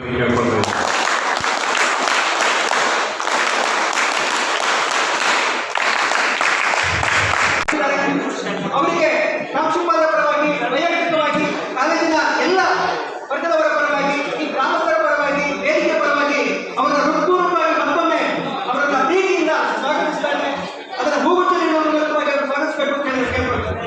ಕೇಳ್ಕೊಳ್ತೇವೆ ಅವರಿಗೆ ಪ್ರಾಂಶುಪಾಲರ ಪರವಾಗಿ ವೈಯಕ್ತಿಕವಾಗಿ ಕಾಲೇಜಿನ ಎಲ್ಲ ವರ್ಗದವರ ಪರವಾಗಿ ಈ ಗ್ರಾಮಸ್ಥರ ಪರವಾಗಿ ವೇದಿಕೆ ಪರವಾಗಿ ಅವರ ಹೃತ್ಪೂರ್ವಕವಾಗಿ ಮತ್ತೊಮ್ಮೆ ಅವರನ್ನ ಪ್ರೀತಿಯಿಂದ ಸ್ವಾಗತಿಸ್ತಾರೆ ಅದರ ಹೂಗುಚ್ಚ ನೀಡುವ ಮೂಲಕವಾಗಿ ಅವರು ಸ್ವಾಗತಿಸಬೇಕು ಅಂತ ಹೇಳಿ ಕೇಳ್ಕೊಳ್ತಾರೆ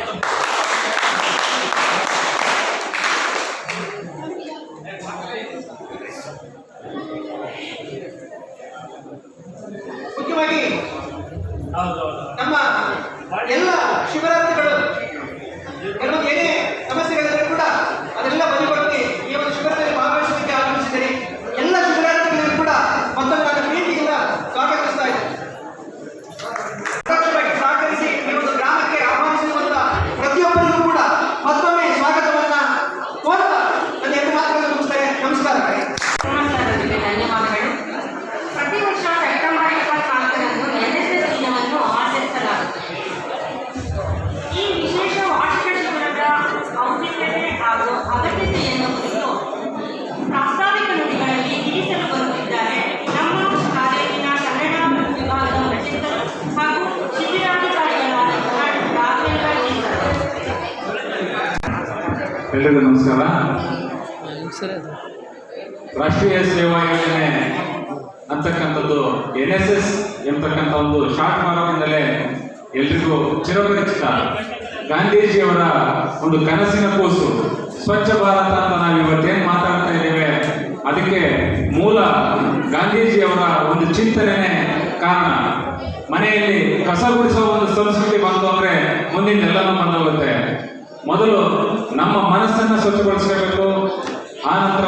ಮುಖ್ಯವಾಗಿ ನಮ್ಮ ಎಲ್ಲ ಶಿವರಾತ್ರಿಗಳು ಕೆಲವೊಂದು ಏನೇ ಸಮಸ್ಯೆಗಳಿದ್ರೂ ಕೂಡ ಅದೆಲ್ಲ ಬದಿಗೊತ್ತಿ ಈ ಒಂದು ಶಿಬಿರದಲ್ಲಿ ಭಾಗವಹಿಸಲಿಕ್ಕೆ ಆಗಮಿಸಿದ್ದೀರಿ ಎಲ್ಲ ಶಿಬಿರಾರ್ಥಿಗಳಿಗೂ ಕೂಡ ಮತ್ತೊಮ್ಮೆ ನನ್ನ ಪ್ರೀತಿಯಿಂದ ಸ್ವಾಗತಿಸ್ತಾ ಇದ್ದೀನಿ ಪರೋಕ್ಷವಾಗಿ ಸಹಕರಿಸಿ ಈ ಒಂದು ಗ್ರಾಮಕ್ಕೆ ಆಹ್ವಾನಿಸಿರುವಂತ ಪ್ರತಿಯೊಬ್ಬರಿಗೂ ಕೂಡ ಮತ್ತೊಮ್ಮೆ ಸ್ವಾಗತವನ್ನ ಕೋರ್ತಾ ನನ್ನ ಎರಡು ಮಾತುಗಳನ್ನು ಮುಗಿಸ್ತೇನೆ ನಮಸ್ಕಾರ ನಮಸ್ಕಾರಗಳಿಗೆ ಧನ್ಯವಾದಗಳು ಪ್ರತಿ ವರ್ಷ ಸೆಪ್ಟೆಂಬರ್ ಇಪ್ಪತ್ನಾಲ್ಕರಂದು ಎನ್ಎಸ್ಎಸ್ ದಿನವನ್ನು ಆಚರಿಸಲಾಗುತ್ತದೆ ಈ ವಿಶೇಷ ವಾರ್ಷಿಕ ಶಿಬಿರದ ಔಚಿತ್ಯತೆ ಹಾಗೂ ಅಗತ್ಯತೆಯನ್ನು ಕುರಿತು ಪ್ರಾಸ್ತಾವಿಕ ನುಡಿಗಳಲ್ಲಿ ತಿಳಿಸಲು ಬರುತ್ತಿದ್ದಾರೆ ನಮ್ಮ ಕಾಲೇಜಿನ ಕನ್ನಡ ವಿಭಾಗದ ಮುಖ್ಯಸ್ಥರು ಹಾಗೂ ಶಿಬಿರಾಧಿಕಾರಿಗಳಾದಂತಹ ರಾಘವೇಂದ್ರ ಜಿ ಸರ್. ಎಲ್ರಿಗೂ ನಮಸ್ಕಾರ ರಾಷ್ಟ್ರೀಯ ಸೇವಾ ಯೋಜನೆ ಅಂತಕ್ಕಂಥದ್ದು ಎನ್ ಎಸ್ ಎಸ್ ಎಂಬತಕ್ಕಂಥ ಒಂದು ಶಾರ್ಟ್ ಫಾರಮಿಂದಲೇ ಎಲ್ರಿಗೂ ಚಿರಪರಿಚಿತ ಗಾಂಧೀಜಿಯವರ ಒಂದು ಕನಸಿನ ಕೂಸು. ಸ್ವಚ್ಛ ಭಾರತ ಅಂತ ನಾವು ಇವತ್ತೇನು ಮಾತಾಡ್ತಾ ಇದ್ದೇವೆ, ಅದಕ್ಕೆ ಮೂಲ ಗಾಂಧೀಜಿಯವರ ಒಂದು ಚಿಂತನೆನೇ ಕಾರಣ. ಮನೆಯಲ್ಲಿ ಕಸ ಗುಡಿಸುವ ಒಂದು ಸಂಸ್ಕೃತಿ ಬಂತು ಅಂದ್ರೆ ಮುಂದಿನ ಬಂದೋಗುತ್ತೆ ಮೊದಲು ನಮ್ಮ ಮನಸ್ಸನ್ನ ಸ್ವಚ್ಛಗೊಳಿಸಬೇಕು ಆ ನಂತರ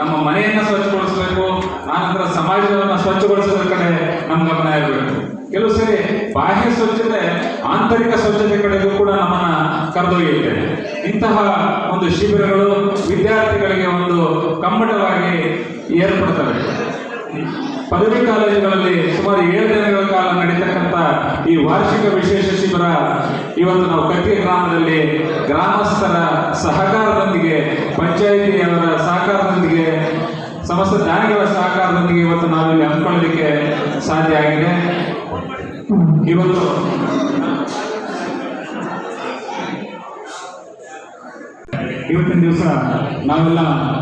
ನಮ್ಮ ಮನೆಯನ್ನ ಸ್ವಚ್ಛಗೊಳಿಸಬೇಕು, ಆ ನಂತರ ಸಮಾಜವನ್ನ ಸ್ವಚ್ಛಗೊಳಿಸೋದ್ರ ಕಡೆ ನಮ್ಮ ಗಮನ ಇರಬೇಕು. ಕೆಲವು ಸರಿ ಬಾಹ್ಯ ಸ್ವಚ್ಛತೆ, ಆಂತರಿಕ ಸ್ವಚ್ಛತೆ ಕಡೆಗೂ ಕೂಡ ನಮ್ಮನ್ನ ಕರೆದೊಯ್ಯುತ್ತೆ. ಇಂತಹ ಒಂದು ಶಿಬಿರಗಳು ವಿದ್ಯಾರ್ಥಿಗಳಿಗೆ ಒಂದು ಕಮ್ಮಟವಾಗಿ ಏರ್ಪಡ್ತವೆ. ಪದವಿ ಕಾಲೇಜುಗಳಲ್ಲಿ ಸುಮಾರು ಏಳು ದಿನಗಳ ಕಾಲ ನಡೀತಕ್ಕಂಥ ಈ ವಾರ್ಷಿಕ ವಿಶೇಷ ಶಿಬಿರ ಇವತ್ತು ನಾವು ಕಟ್ಟಿ ಗ್ರಾಮದಲ್ಲಿ ಗ್ರಾಮಸ್ಥರ ಸಹಕಾರದೊಂದಿಗೆ, ಪಂಚಾಯಿತಿಯವರ ಸಹಕಾರದೊಂದಿಗೆ, ಸಮಸ್ತ ದಾನಿಗಳ ಸಹಕಾರದೊಂದಿಗೆ ಇವತ್ತು ನಾವಿಲ್ಲಿ ಹಮ್ಮಿಕೊಳ್ಳಲಿಕ್ಕೆ ಸಾಧ್ಯ ಆಗಿದೆ. ಇವತ್ತು ಇವತ್ತಿನ ದಿವಸ ನಾವೆಲ್ಲ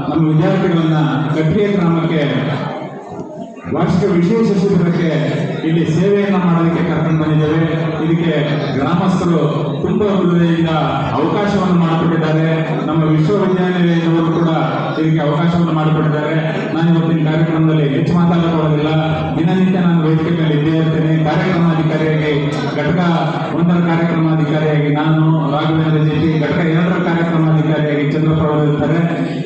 ನಮ್ಮ ವಿದ್ಯಾರ್ಥಿಗಳನ್ನ ಕಟ್ಟಿಯ ಗ್ರಾಮಕ್ಕೆ ವಾರ್ಷಿಕ ವಿಶೇಷ ಶಿಬಿರಕ್ಕೆ ಇಲ್ಲಿ ಸೇವೆಯನ್ನ ಮಾಡೋದಕ್ಕೆ ಕರ್ಕೊಂಡು ಬಂದಿದ್ದೇವೆ. ಇದಕ್ಕೆ ಗ್ರಾಮಸ್ಥರು ತುಂಬಾ ಹೃದಯದಿಂದ ಅವಕಾಶವನ್ನು ಮಾಡಿಕೊಟ್ಟಿದ್ದಾರೆ. ನಮ್ಮ ವಿಶ್ವವಿದ್ಯಾನಿಲಯದವರು ಕೂಡ ಇದಕ್ಕೆ ಅವಕಾಶವನ್ನು ಮಾಡಿಕೊಟ್ಟಿದ್ದಾರೆ. ನಾನು ಇವತ್ತಿನ ಕಾರ್ಯಕ್ರಮದಲ್ಲಿ ಹೆಚ್ಚು ಮಾತಾಡೋದಿಲ್ಲ ದಿನನಿತ್ಯ ನಾನು ವೇದಿಕೆ ಮೇಲೆ ಇದ್ದೇ ಇರ್ತೇನೆ. ಕಾರ್ಯಕ್ರಮಾಧಿಕಾರಿಯಾಗಿ, ಘಟಕ ಒಂದರ ಕಾರ್ಯಕ್ರಮಾಧಿಕಾರಿಯಾಗಿ ನಾನು ರಾಘವೇಂದ್ರ ಜೆಟ್ಟಿ ಘಟಕ ಎರಡರ ಕಾರ್ಯಕ್ರಮಾಧಿಕಾರಿಯಾಗಿ ಚಂದ್ರಪ್ರಭು ಇರ್ತಾರೆ.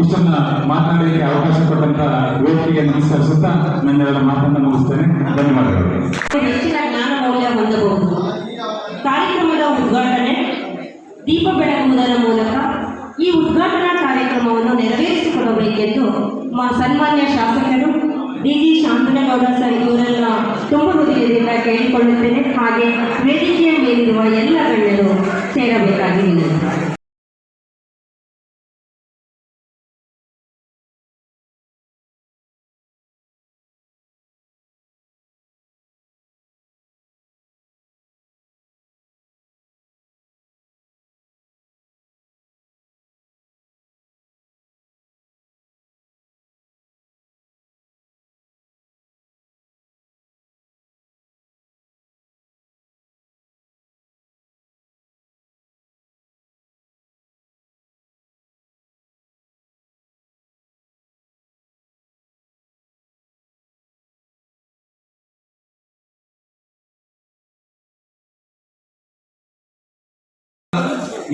ಇಷ್ಟನ್ನ ಮಾತನಾಡಲಿಕ್ಕೆ ಅವಕಾಶ ಕೊಟ್ಟಂತ ವೇದಿಕೆಗೆ ನಮಸ್ಕರಿಸುತ್ತಾ ನನ್ನೆಲ್ಲರ ಮಾತನ್ನು ಮುಗಿಸ್ತೇನೆ. ಧನ್ಯವಾದಗಳು. ಹೆಚ್ಚಿನ ಜ್ಞಾನ ಮೌಲ್ಯ ಹೊಂದಬಹುದು. ಕಾರ್ಯಕ್ರಮದ ಉದ್ಘಾಟನೆ ದೀಪ ಬೆಳಗುವುದರ ಮೂಲಕ ಈ ಉದ್ಘಾಟನಾ ಕಾರ್ಯಕ್ರಮವನ್ನು ನೆರವೇರಿಸಿಕೊಡಬೇಕೆಂದು ಮಾ ಸನ್ಮಾನ್ಯ ಶಾಸಕರು ಡಿ ಜಿ ಶಾಂತನಗೌಡ ಸರ್ ಇವರನ್ನ ತುಂಬ ಹೃದಯದಿಂದ ಕೇಳಿಕೊಳ್ಳುತ್ತೇನೆ. ಹಾಗೆ ವೇದಿಕೆಯ ಮೇಲಿರುವ ಎಲ್ಲ ಗಣ್ಯರು ಸೇರಬೇಕಾಗಿ ವಿನಂತಿ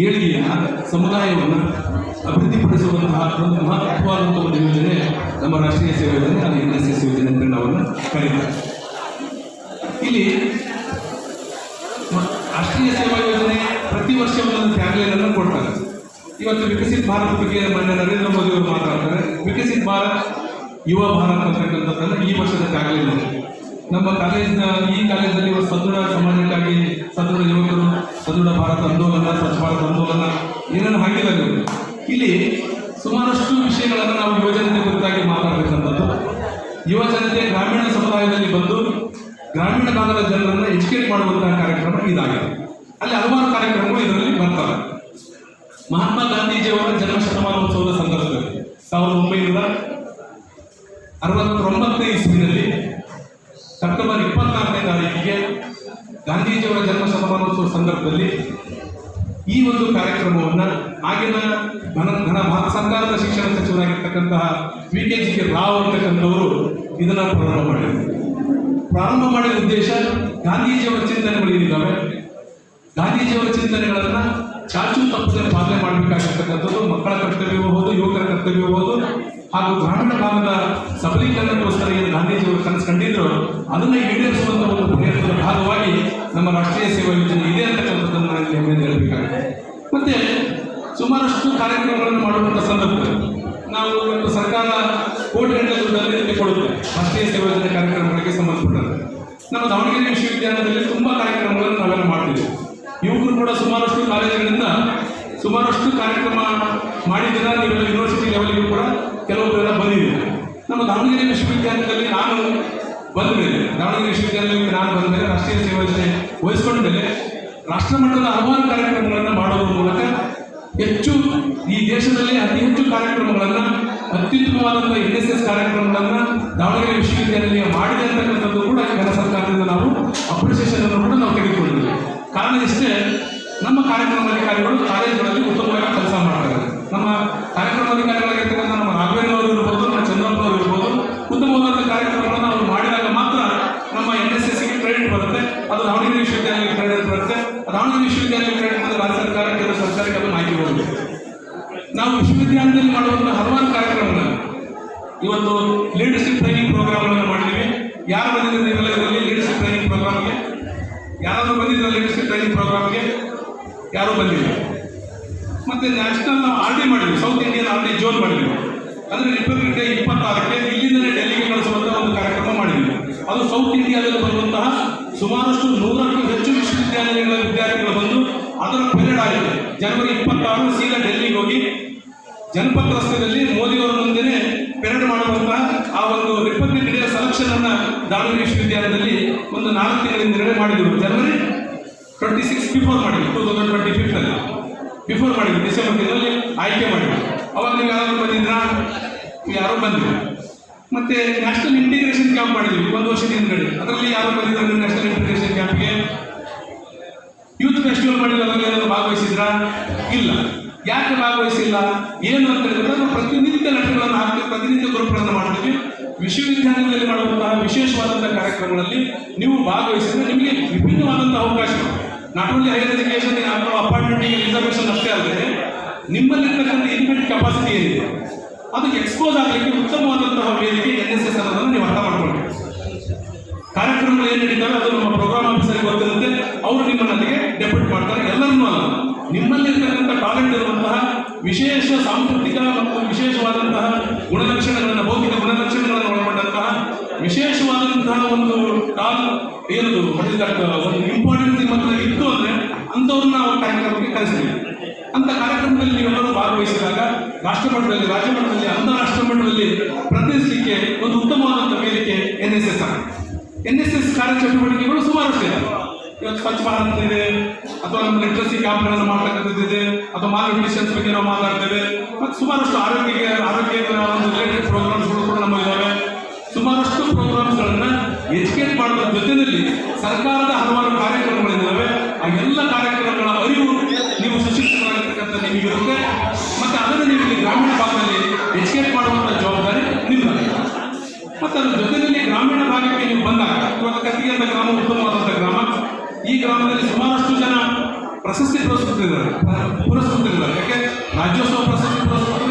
ಏಳಿಗೆಯನ್ನ ಸಮುದಾಯವನ್ನು ಅಭಿವೃದ್ಧಿಪಡಿಸುವಂತಹ ಒಂದು ಮಹತ್ವವಾದಂತಹ ಒಂದು ಯೋಜನೆ ನಮ್ಮ ರಾಷ್ಟ್ರೀಯ ಸೇವಾ ಯೋಜನೆ ಅದು ಎನ್ ಎಸ್ ಎಸ್ ಯೋಜನೆ ಅಂತ ನಾವನ್ನು ಕರೀತಾರೆ ಇಲ್ಲಿ ರಾಷ್ಟ್ರೀಯ ಸೇವಾ ಯೋಜನೆ ಪ್ರತಿ ವರ್ಷ ಒಂದೊಂದು ಟ್ಯಾಗ್ಲೈನ್ ಅನ್ನು ಕೊಡ್ತಾರೆ. ಇವತ್ತು ವಿಕಸಿತ ಭಾರತ ಬಗ್ಗೆ ಮಾನ್ಯ ನರೇಂದ್ರ ಮೋದಿ ಅವರು ಮಾತಾಡ್ತಾರೆ. ವಿಕಸಿತ ಭಾರತ್, ಯುವ ಭಾರತ್ ಅಂತಕ್ಕಂಥದ್ದನ್ನು ಈ ವರ್ಷದ ಟ್ಯಾಗ್ಲೈನ್ ನಮ್ಮ ಕಾಲೇಜಿನ ಈ ಕಾಲೇಜಲ್ಲಿ ಸದೃಢ ಸಮಾಜಕ್ಕಾಗಿ ಸದೃಢ ಯುವಕರು, ಸದೃಢ ಭಾರತ ಆಂದೋಲನ, ಸ್ವಚ್ಛ ಭಾರತ ಆಂದೋಲನ ಏನನ್ನು ಹಾಕಿದ್ದಾರೆ ಇಲ್ಲಿ ಸುಮಾರಷ್ಟು ವಿಷಯಗಳನ್ನು ನಾವು ಯುವಜನತೆ ಕುರಿತಾಗಿ ಮಾತಾಡಬೇಕಂತದ್ದು. ಯುವಜನತೆ ಗ್ರಾಮೀಣ ಸಮುದಾಯದಲ್ಲಿ ಬಂದು ಗ್ರಾಮೀಣ ಭಾಗದ ಜನರನ್ನು ಎಜುಕೇಟ್ ಮಾಡುವಂತಹ ಕಾರ್ಯಕ್ರಮ ಇದಾಗಿದೆ. ಅಲ್ಲಿ ಹಲವಾರು ಕಾರ್ಯಕ್ರಮಗಳು ಇದರಲ್ಲಿ ಬರ್ತವೆ. ಮಹಾತ್ಮ ಗಾಂಧೀಜಿಯವರ ಜನ್ಮ ಶತಮಾನೋತ್ಸವದ ಸಂದರ್ಭದಲ್ಲಿ ಸಾವಿರದ ಒಂಬೈನೂರ ಅರವತ್ತೊಂಬತ್ತನೇ ಇಸ್ವಿನಲ್ಲಿ ಸೆಪ್ಟೆಂಬರ್ ಇಪ್ಪತ್ನಾಲ್ಕನೇ ತಾರೀಕಿಗೆ ಗಾಂಧೀಜಿಯವರ ಜನ್ಮ ಶತಮಾನೋತ್ಸವ ಸಂದರ್ಭದಲ್ಲಿ ಈ ಒಂದು ಕಾರ್ಯಕ್ರಮವನ್ನು ಆಗಿನ ಘನ ಘನ ಸರ್ಕಾರದ ಶಿಕ್ಷಣ ಸಚಿವರಾಗಿರ್ತಕ್ಕಂತಹ V K G K Rao ಅಂತಕ್ಕಂಥವರು ಇದನ್ನು ಪ್ರಾರಂಭ ಮಾಡಿದರು. ಪ್ರಾರಂಭ ಮಾಡಿದ ಉದ್ದೇಶ ಗಾಂಧೀಜಿಯವರ ಚಿಂತನೆಗಳು ಏನಿದ್ದಾವೆ ಗಾಂಧೀಜಿಯವರ ಚಿಂತನೆಗಳನ್ನು ಚಾಚು ತಪ್ಪದೆ ಪಾಲನೆ ಮಾಡಬೇಕಾಗಿರ್ತಕ್ಕಂಥದ್ದು, ಮಕ್ಕಳ ಕರ್ತವ್ಯವೂ ಹೌದು ಯುವಕರ ಕರ್ತವ್ಯವೂ ಹೌದು ಹಾಗೂ ಗ್ರಾಮೀಣ ಭಾಗದ ಸಬಲೀಕರಣಕ್ಕೋಸ್ಕರ ಏನು ಗಾಂಧೀಜಿಯವರು ಕನಸು ಕಂಡಿದ್ರು. ಅದನ್ನು ಈಡೇರಿಸುವಂತ ಒಂದು ಪ್ರಯತ್ನದ ಭಾಗವಾಗಿ ನಮ್ಮ ರಾಷ್ಟ್ರೀಯ ಸೇವಾ ಯೋಜನೆ ಇದೆ ಅಂತಕ್ಕಂಥದ್ದನ್ನು ನಾನು ಇಲ್ಲಿ ಹೆಮ್ಮೆಯಿಂದ ಹೇಳಬೇಕಾಗುತ್ತೆ. ಮತ್ತೆ ಸುಮಾರಷ್ಟು ಕಾರ್ಯಕ್ರಮಗಳನ್ನು ಮಾಡುವಂಥ ಸಂದರ್ಭದಲ್ಲಿ ನಾವು ಇವತ್ತು ಸರ್ಕಾರ ಕೋಟಿ ಗಂಟೆ ದುಡ್ಡನ್ನು ರಾಷ್ಟ್ರೀಯ ಸೇವಾ ಯೋಜನೆ ಕಾರ್ಯಕ್ರಮಗಳಿಗೆ ಸಂಬಂಧಪಟ್ಟಂತೆ. ನಮ್ಮ ದಾವಣಗೆರೆ ವಿಶ್ವವಿದ್ಯಾಲಯದಲ್ಲಿ ತುಂಬ ಕಾರ್ಯಕ್ರಮಗಳನ್ನು ನಾವೆಲ್ಲ ಮಾಡ್ತೀವಿ. ಯುವಕರು ಕೂಡ ಸುಮಾರಷ್ಟು ಕಾಲೇಜುಗಳಿಂದ ಸುಮಾರಷ್ಟು ಕಾರ್ಯಕ್ರಮ ಮಾಡಿದ್ದೀರ ನೀವೆಲ್ಲ ಯೂನಿವರ್ಸಿಟಿ ಲೆವೆಲ್ಗೂ ಕೂಡ ಕೆಲವೊಬ್ಬರೆಲ್ಲ ಬಂದಿದ್ದೀರಿ ನಮ್ಮ ದಾವಣಗೆರೆ ವಿಶ್ವವಿದ್ಯಾಲಯದಲ್ಲಿ ನಾನು ಬಂದ ಮೇಲೆ ದಾವಣಗೆರೆ ವಿಶ್ವವಿದ್ಯಾಲಯಕ್ಕೆ ನಾನು ಬಂದ ಮೇಲೆ ರಾಷ್ಟ್ರೀಯ ಯೋಜನೆ ವಹಿಸ್ಕೊಂಡ ಮೇಲೆ ರಾಷ್ಟ್ರ ಮಟ್ಟದ ಹಲವಾರು ಕಾರ್ಯಕ್ರಮಗಳನ್ನು ಮಾಡುವ ಮೂಲಕ ಹೆಚ್ಚು ಈ ದೇಶದಲ್ಲಿ ಅತಿ ಹೆಚ್ಚು ಕಾರ್ಯಕ್ರಮಗಳನ್ನು ಅತ್ಯುತ್ತಮವಾದಂಥ ಎನ್ ಎಸ್ ಎಸ್ ಕಾರ್ಯಕ್ರಮಗಳನ್ನು ದಾವಣಗೆರೆ ವಿಶ್ವವಿದ್ಯಾಲಯ ಮಾಡಿದೆ ಅಂತಕ್ಕಂಥದ್ದು ಕೂಡ ಕೇಂದ್ರ ಸರ್ಕಾರದಿಂದ ನಾವು ಅಪ್ರಿಸಿಯೇಷನ್ ಅನ್ನು ಕೂಡ ನಾವು ತೆಗೆದುಕೊಂಡಿದ್ದೀವಿ. ಹೋಗಿ ಜನಪದ ರಸ್ತೆಯಲ್ಲಿ ಮೋದಿಯವರ ಮುಂದೆನೆ ಪೆರೇಡ್ ಮಾಡುವಂತಹ ಆ ಒಂದು ರಿಪಬ್ಲಿಕ್ ಡೇ ಸೆಲೆಕ್ಷನ್ ಅನ್ನ ದಾವಣಗೆರೆ ವಿಶ್ವವಿದ್ಯಾಲಯದಲ್ಲಿ ಒಂದು ನಾಲ್ಕು ತಿಂಗಳಿಂದ ಮಾಡಿದ್ರು. ಜನವರಿ ಟ್ವೆಂಟಿ ಸಿಕ್ಸ್ ಬಿಫೋರ್ ಮಾಡಿದ್ರು. ಟೂ ತೌಸಂಡ್ ಟ್ವೆಂಟಿ ಫಿಫ್ತಲ್ಲಿ ಬಿಫೋರ್ ಮಾಡಿದ್ರು. ಡಿಸೆಂಬರ್ ತಿಂಗಳಲ್ಲಿ ಆಯ್ಕೆ ಮಾಡಿದ್ರು. ಅವಾಗ ನೀವು ಯಾರು ಬಂದಿದ್ರಾ? ಯಾರು ಬಂದಿಲ್ಲ ಮತ್ತೆ ನ್ಯಾಷನಲ್ ಇಂಟಿಗ್ರೇಷನ್ ಕ್ಯಾಂಪ್ ಮಾಡಿದ್ವಿ. ಒಂದು ವರ್ಷದ ಹಿಂದ್ಗಡೆ. ಅದರಲ್ಲಿ ಯಾರು ಬಂದಿದ್ರು ನ್ಯಾಷನಲ್ ಇಂಟಿಗ್ರೇಷನ್ ಕ್ಯಾಂಪ್ಗೆ ಯೂತ್ ಫೆಸ್ಟಿವಲ್ ಮಾಡಿದ್ರೆ ಅದರಲ್ಲಿ ಭಾಗವಹಿಸಿದ್ರಾ? ಇಲ್ಲ. ಯಾಕೆ ಭಾಗವಹಿಸಿಲ್ಲ? ಏನು ಅಂತ ಹೇಳಿದ್ರೆ ನಾವು ಪ್ರತಿನಿತ್ಯ ನಟಗಳನ್ನು ಹಾಕಿ ಪ್ರತಿನಿತ್ಯ ಗುರುಗಳನ್ನು ಮಾಡ್ತೀವಿ. ವಿಶ್ವವಿದ್ಯಾಲಯದಲ್ಲಿ ಮಾಡುವಂತಹ ವಿಶೇಷವಾದಂತಹ ಕಾರ್ಯಕ್ರಮಗಳಲ್ಲಿ ನೀವು ಭಾಗವಹಿಸಿದ್ರೆ ನಿಮಗೆ ವಿಭಿನ್ನವಾದಂತಹ ಅವಕಾಶಗಳು ನಾಟ್ ಓನ್ಲಿ ಹೈಯರ್ ಎಜುಕೇಶನ್ ಅಥವಾ ಅಪಾಯಿಂಟ್ಮೆಂಟಿಗೆ ರಿಸರ್ವೇಷನ್ ಅಷ್ಟೇ ಅಲ್ಲದೆ ನಿಮ್ಮಲ್ಲಿರ್ತಕ್ಕಂಥ ಇನ್ಬಿಲ್ಟ್ ಕೆಪಾಸಿಟಿ ಏನಿದೆ? ಅದಕ್ಕೆ ಎಕ್ಸ್ಪೋಸ್ ಆಗಲಿಕ್ಕೆ ಉತ್ತಮವಾದಂತಹ ವೇದಿಕೆ ಎನ್ ಎಸ್ ಎಸ್ ಅನ್ನೋದನ್ನು ನೀವು ಅರ್ಥ ಮಾಡ್ಕೊಳ್ಳಿ ಕಾರ್ಯಕ್ರಮಗಳು ಏನು ನಡೀತಾರೆ ಅದು ನಮ್ಮ ಪ್ರೋಗ್ರಾಮ್ ಆಫೀಸರ್ಗೆ ಗೊತ್ತಿರುತ್ತೆ. ಅವರು ನಿಮ್ಮನ್ನಲ್ಲಿಗೆ ಡೆಪ್ಯೂಟ್ ಮಾಡ್ತಾರೆ. ಎಲ್ಲರನ್ನೂ ಅಲ್ಲ. ನಿಮ್ಮಲ್ಲಿರ್ತಕ್ಕಂಥ ಟ್ಯಾಲೆಂಟ್ ಇರುವಂತಹ ವಿಶೇಷ ಸಾಂಸ್ಕೃತಿಕ ಮತ್ತು ವಿಶೇಷವಾದಂತಹ ಗುಣಲಕ್ಷಣಗಳನ್ನು, ಭೌತಿಕ ಗುಣಲಕ್ಷಣಗಳನ್ನು ಒಳಗೊಂಡಂತಹ ವಿಶೇಷವಾದಂತಹ ಒಂದು ಕಾಲ್ ಏನದು ಒಂದು ಇಂಪಾರ್ಟೆನ್ಸ್ ಹತ್ರ ಇತ್ತು ಅಂದರೆ ಅಂಥವ್ರನ್ನ ನಾವು ಕಾರ್ಯಕ್ರಮಕ್ಕೆ ಕಳಿಸ್ತೀವಿ ಅಂತ ಕಾರ್ಯಕ್ರಮದಲ್ಲಿ ನೀವೆಲ್ಲರೂ ಭಾಗವಹಿಸಿದಾಗ ರಾಷ್ಟ್ರ ರಾಜ್ಯಮಟ್ಟದಲ್ಲಿ ರಾಜ್ಯ ಮಟ್ಟದಲ್ಲಿ ಅಂತಾರಾಷ್ಟ್ರ ಮಟ್ಟದಲ್ಲಿ ಪ್ರತಿನಿಧಿಸಲಿಕ್ಕೆ ಒಂದು ಉತ್ತಮವಾದಂಥ ವೇದಿಕೆ N S S N S S ಕಾರ್ಯಚಟುವಟಿಕೆಗಳು ಸುಮಾರಷ್ಟು. ಇದೆ ಇವತ್ತು ಸ್ವಚ್ಛ ಭಾರತ್ ಇದೆ, ಅಥವಾ ನಮ್ಮ ಲಿಟ್ರಸಿ ಕ್ಯಾಂಪ್ಗಳನ್ನು ಮಾಡ್ತಕ್ಕಂಥದ್ದಿದೆ ಅಥವಾ ಮಾಲ್ ನ್ಯೂಟ್ರಿಷನ್ಸ್ ಬಗ್ಗೆ ನಾವು ಮಾತಾಡ್ತೇವೆ. ಮತ್ತು ಸುಮಾರಷ್ಟು ಆರೋಗ್ಯಕ್ಕೆ ಆರೋಗ್ಯದ ಒಂದು ರಿಲೇಟೆಡ್ ಪ್ರೋಗ್ರಾಮ್ಸ್ಗಳು ಕೂಡ ನಮ್ಮ ಇದ್ದಾವೆ ಸುಮಾರಷ್ಟು ಪ್ರೋಗ್ರಾಮ್ಸ್ಗಳನ್ನು ಎಜುಕೇಟ್ ಮಾಡುವ ಜೊತೆಯಲ್ಲಿ ಸರ್ಕಾರದ ಹಲವಾರು ಕಾರ್ಯಕ್ರಮಗಳಿದ್ದಾವೆ ಆ ಎಲ್ಲ ಕಾರ್ಯಕ್ರಮಗಳ ಅರಿವು ನೀವು ಸುಶಿಕ್ಷಿತರಾಗಿರ್ತಕ್ಕಂಥ ನಿಮಗಿರುತ್ತೆ ಮತ್ತೆ ಅದನ್ನು ನೀವು ಗ್ರಾಮೀಣ ಭಾಗದಲ್ಲಿ ಎಜುಕೇಟ್ ಮಾಡುವಂಥ ಜವಾಬ್ದಾರಿ ನಿಮ್ಮದಾಗಿದೆ ಮತ್ತು ಅದರ ಜೊತೆಯಲ್ಲಿ ಗ್ರಾಮೀಣ ಭಾಗಕ್ಕೆ ನೀವು ಬಂದಾಗ ಇವತ್ತು ಕತ್ತಿಗೆ ಅಂತ ಗ್ರಾಮ ಉತ್ತಮವಾದಂಥ ಗ್ರಾಮ ಈ ಗ್ರಾಮದಲ್ಲಿ ಸುಮಾರಷ್ಟು ಜನ ಪ್ರಶಸ್ತಿ ಪುರಸ್ಕೃತರಿದ್ದಾರೆ. ಪುರಸ್ಕೃತರಿದ್ದಾರೆ. ಯಾಕೆ? ರಾಜ್ಯೋತ್ಸವ ಪ್ರಶಸ್ತಿ ಪುರಸ್ಕೃತರು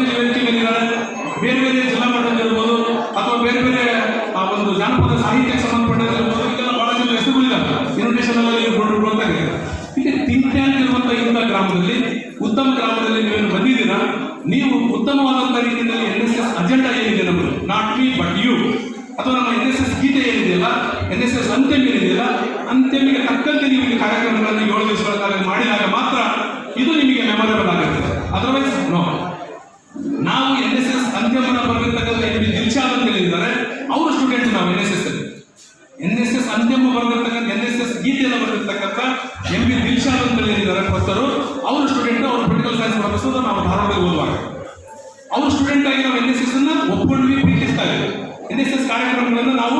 ಬೇರೆ ಬೇರೆ ಜಿಲ್ಲಾ ಮಟ್ಟದಲ್ಲಿರ್ಬೋದು ಅಥವಾ ಬೇರೆ ಬೇರೆ, ಆ, ಒಂದು ಜಾನಪದ ಸಾಹಿತ್ಯ ಸಂಬಂಧಪಟ್ಟಿರ್ಬೋದು ಇದೆಲ್ಲ ಭಾಳ ಜನ ಹೆಸರುಗಳಿದ್ದಾರೆ ಇನ್ವಿಟೇಷನ್ ಅಲ್ಲಿ ಅಂತ ಇದೆ. ಹೀಗೆ ಥಿಂಕ್ ಟ್ಯಾಂಕ್ ಇರುವಂಥ ಇಂಥ ಗ್ರಾಮದಲ್ಲಿ, ಉತ್ತಮ ಗ್ರಾಮದಲ್ಲಿ ನೀವೇನು ಬಂದಿದ್ದೀರಾ? ನೀವು ಉತ್ತಮವಾದಂಥ ರೀತಿಯಲ್ಲಿ ಎನ್ ಎಸ್ ಎಸ್ ಅಜೆಂಡಾ ಏನಿದೆ ನಮ್ಮದು ನಾಟ್ ಮೀ ಬಟ್ ಯು ಅಥವಾ ನಮ್ಮ ಎನ್ ಎಸ್ ಎಸ್ ಗೀತೆ ಏನಿದೆಯಲ್ಲ? ಎನ್ ಎಸ್ ಎಸ್ ಏನಿದೆಯಲ್ಲ ಅಂತ್ಯಮಿಗೆ ತಕ್ಕಂತೆ ನೀವು ಈ ಕಾರ್ಯಕ್ರಮಗಳನ್ನು ಏಳು ದಿವಸಗಳ ಕಾಲ ಮಾಡಿದಾಗ ಮಾತ್ರ ಇದು ನಿಮಗೆ ಮೆಮೊರೇಬಲ್ ಆಗುತ್ತೆ. ಅದರ್ವೈಸ್ ನೋ ನಾವು ಬರೆದಿರ್ತಕ್ಕಂಥ ಎನ್ ಬಿ ಅಂತ ಹೇಳಿದ್ದಾರೆ. ಅವರು ಸ್ಟೂಡೆಂಟ್ ನಾವು ಎನ್ ಎಸ್ ಎಸ್ ಅಲ್ಲಿ. ಎನ್ ಎಸ್ ಎಸ್ ಅಂತ್ಯಮ ಬರೆದಿರ್ತಕ್ಕಂಥ ಎನ್ ಎಸ್ ಎಸ್ ಗೀತೆಯನ್ನು ಬರೆದಿರ್ತಕ್ಕಂಥ ಎಂ ಬಿ ದಿಲ್ಶಾದ್ ಅಂತ ಹೇಳಿದ್ದಾರೆ ಪ್ರೊಫೆಸರು. ಅವರು ಸ್ಟೂಡೆಂಟ್ ಅವರು ಪೊಲಿಟಿಕಲ್ ಸೈನ್ಸ್ ಪ್ರೊಫೆಸರ್ ನಾವು ಧಾರವಾಡಕ್ಕೆ ಓದುವಾಗ ಅವರು ಸ್ಟೂಡೆಂಟ್ ಆಗಿ ನಾವು ಎನ್ ಎಸ್ ಎಸ್ ಅನ್ನ ಒಪ್ಪಿಕೊಂಡ್ವಿ ಪ್ರೀತಿಸ್ತಾ ಇದ್ದೀವಿ ಎನ್ ಎಸ್ ಎಸ್ ಕಾರ್ಯಕ್ರಮಗಳನ್ನು ನಾವು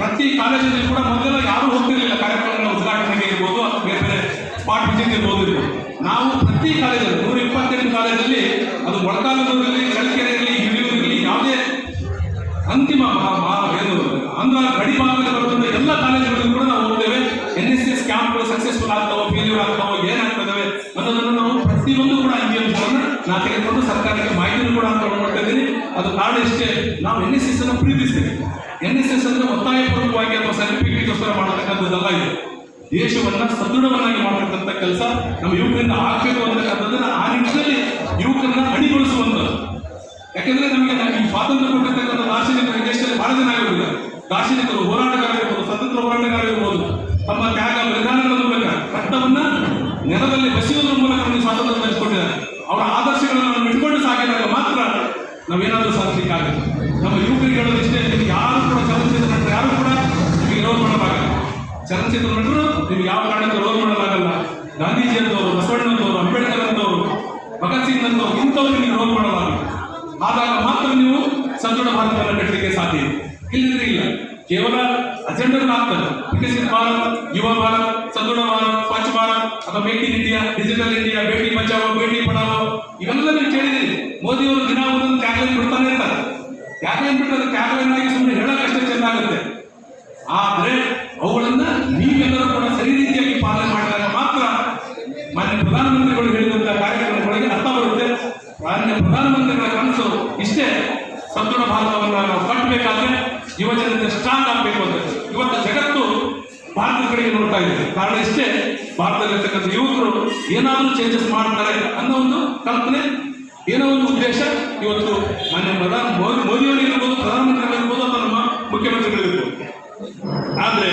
ಪ್ರತಿ ಕಾಲೇಜಲ್ಲಿ ಕೂಡ ಮೊದಲೆಲ್ಲ ಯಾರು ಹೋಗ್ತಿರ್ಲಿಲ್ಲ ಕಾರ್ಯಕ್ರಮಗಳ ಉದ್ಘಾಟನೆಗೆ ಇರ್ಬೋದು ಅಥವಾ ಬೇರೆ ಬೇರೆ ಸ್ಪಾಟ್ ವಿಸಿಟ್ ಇರ್ಬೋದು ಇರ್ಬೋದು. ನಾವು ಪ್ರತಿ ಕಾಲೇಜಲ್ಲಿ, ನೂರ ಇಪ್ಪತ್ತೆಂಟು ಕಾಲೇಜಲ್ಲಿ, ಅದು ಮೊಳಕಾಲೂರಲ್ಲಿ ಇರಲಿ ಹಿರಿಯೂರು ಇರಲಿ, ಯಾವುದೇ ಅಂತಿಮ ಏನು ಆಂಧ್ರ ಗಡಿ ಭಾಗದಲ್ಲಿ ಬರುವಂತ ಎಲ್ಲ ಕಾಲೇಜುಗಳಿಗೂ ಕೂಡ ನಾವು ಹೋಗ್ತೇವೆ. ಎನ್ ಎಸ್ ಎಸ್ ಕ್ಯಾಂಪ್ಗಳು ಸಕ್ಸಸ್ಫುಲ್ ಆಗ್ತಾವೋ ಫೇಲ್ಯೂರ್ ಆಗ್ತಾವೋ ಏನಾಗ್ತದೆ ಅನ್ನೋದನ್ನು ನಾವು ಪ್ರತಿಯೊಂದು ಕೂಡ ಅಂಕಿಅಂಶವನ್ನು ನಾ ತೆಗೆದುಕೊಂಡು ಸರ್ಕಾರಕ್ಕೆ ಮಾಹಿತಿಯನ್ನು ಕೂಡ ಅಂತ ಮಾಡ್ತಾ ಇದ್ದೀನಿ. ಅದು ಕಾರಣ ಇಷ್ಟೇ, ನಾವು ಎನ್ ಎಸ್ ಎಸ್ ಅನ್ನು ಪ್ರೀತಿಸ್ತೇವೆ. ಎನ್ ಎಸ್ ಎಸ್ ಅಂದ್ರೆ ಒತ್ತಾಯಪೂರ್ವಕವಾಗಿ ಅಥವಾ ಸರ್ಟಿಫಿಕೇಟ್ಗೋಸ್ಕರ ಮಾಡತಕ್ಕಂಥದ್ದಲ್ಲ ಇದು. ದೇಶವನ್ನ ಸದೃಢವನ್ನಾಗಿ ಮಾಡತಕ್ಕಂಥ ಕೆಲಸ ನಮ್ಮ ಯುವಕರಿಂದ ಆಗಬೇಕು ಅಂತಕ್ಕಂಥದ್ದನ್ನ ಆ ನಿಟ್ಟಿನಲ್ಲಿ ಯುವಕರನ್ನ ಅಣಿಗೊಳಿಸುವಂಥದ್ದು ಯಾಕೆಂದ್ರೆ ನಮಗೆ ಈ ಸ್ವಾತಂತ್ರ್ಯ ಕೊಟ್ಟಿರ್ತಕ್ಕಂಥ ದಾರ್ಶನಿಕರು ದೇಶದಲ್ಲಿ ಬಹಳ ಜನ ಆಗಿರುವುದಿಲ್ಲ ದಾರ್ಶನಿಕರು, ಹೋರಾಟಗಾರರಿರ್ಬೋದು, ಸ್ವತಂತ್ರ ಹೋರಾಟಗಾರರಿರ್ಬೋದು, ತಮ್ಮ ತ್ಯಾಗ ಬಲಿದಾನಗಳ ಮೂಲಕ ರಕ್ತವನ್ನ ನೆಲದಲ್ಲಿ ಬೆಸೆಯುವುದರ ಮೂಲಕ ನಮಗೆ ಸ್ವಾತಂತ್ರ್ಯ ತಂದುಕೊಟ್ಟಿದ್ದಾರೆ ಅವರ ಆದರ್ಶಗಳನ್ನು ನಾವು ಇಟ್ಕೊಂಡು ಸಾಗಿದಾಗ ಮಾತ್ರ ನಾವೇನಾದರೂ ಸಾಧಿಸಲಿಕ್ಕಾಗುತ್ತೆ ನಮ್ಮ ಯುವಕರಿಗೆ ಹೇಳೋದು ಇಷ್ಟೇ ನಿಮ್ಗೆ ಯಾರು ಕೂಡ ಚಲನಚಿತ್ರ ನಟರು ಯಾರು ಕೂಡ ನಿಮಗೆ ರೋಲ್ ಮಾಡಲಾಗಲ್ಲ ಚಲನಚಿತ್ರ ನೀವು ಯಾವ ಕಾರಣಕ್ಕೂ ರೋಲ್ ಮಾಡಲಾಗಲ್ಲ. ಗಾಂಧೀಜಿ ಅಂತವರು ಬಸವಣ್ಣನವರು ಅಂಬೇಡ್ಕರ್ ಅಂತವರು ಭಗತ್ ಸಿಂಗ್ ಅಂತವರು ಇಂಥವ್ರು ನೀವು ರೋಲ್ ಮಾಡಲಾಗಲ್ಲ ಆದಾಗ ಮಾತ್ರ ನೀವು ಸದೃಢ ಭಾರತವನ್ನು ಕಟ್ಟಲಿಕ್ಕೆ ಸಾಧ್ಯ ಇಲ್ಲದ್ರೆ ಇಲ್ಲ. ಕೇವಲ ಅಜೆಂಡರ್ ಆಗ್ತದೆ. ವಿಕಸಿತ ಭಾರತ್, ಯುವ ಭಾರತ್, ಸದೃಢ ಭಾರತ್, ಸ್ವಚ್ಛ ಭಾರತ್, ಅಥವಾ make in India, digital India, Beti Bachao, Beti Padhao ಇವೆಲ್ಲ ನೀವು ಕೇಳಿದಿರಿ ಮೋದಿಯವರು ದಿನ ಒಂದೊಂದು ಟ್ಯಾಗ್ಲೈನ್ ಬಿಡ್ತಾನೆ ಇರ್ತಾರೆ. ಟ್ಯಾಗ್ಲೈನ್ ಬಿಟ್ಟು ಟ್ಯಾಗ್ಲೈನ್ ಆಗಿ ಸುಮ್ಮನೆ ಹೇಳೋಕ್ಕಷ್ಟೇ ಚೆನ್ನಾಗುತ್ತೆ ಆದ್ರೆ ಅವುಗಳನ್ನ ನೀವೆಲ್ಲರೂ ಕೂಡ ಸರಿ ರೀತಿಯಲ್ಲಿ ಪಾಲನೆ ಮಾಡಿದಾಗ ಮಾತ್ರ ಮಾನ್ಯ ಪ್ರಧಾನಮಂತ್ರಿಗಳು ಹೇಳಿದಂತ ಕಾರ್ಯಕ್ರಮಗಳಿಗೆ ಅರ್ಥ ಬರುತ್ತೆ. ಮಾನ್ಯ ಪ್ರಧಾನಮಂತ್ರಿಗಳ ಕನಸು ಇಷ್ಟೇ. ಸದೃಢ ಭಾರತವನ್ನು ನಾವು ಕಟ್ಟಬೇಕಾದ್ರೆ ಯುವಜನತೆ ಸ್ಟ್ರಾಂಗ್ ಆಗಬೇಕು ಅಂತ. ಇವತ್ತು ಜಗತ್ತು ಭಾರತದ ಕಡೆಗೆ ನೋಡ್ತಾ ಇದೆ. ಕಾರಣ ಇಷ್ಟೇ, ಭಾರತದಲ್ಲಿರ್ತಕ್ಕಂಥ ಯುವಕರು ಏನಾದರೂ ಚೇಂಜಸ್ ಮಾಡ್ತಾರೆ ಅನ್ನೋ ಒಂದು ಕಲ್ಪನೆ, ಏನೋ ಒಂದು ಉದ್ದೇಶ ಇವತ್ತು ಮಾನ್ಯ ಪ್ರಧಾನ ಮೋದಿ ಮೋದಿಯವರಿಗಿರ್ಬೋದು, ಪ್ರಧಾನಮಂತ್ರಿಗಳಿರ್ಬೋದು ಅಥವಾ ನಮ್ಮ ಮುಖ್ಯಮಂತ್ರಿಗಳಿರ್ಬೋದು. ಆದ್ರೆ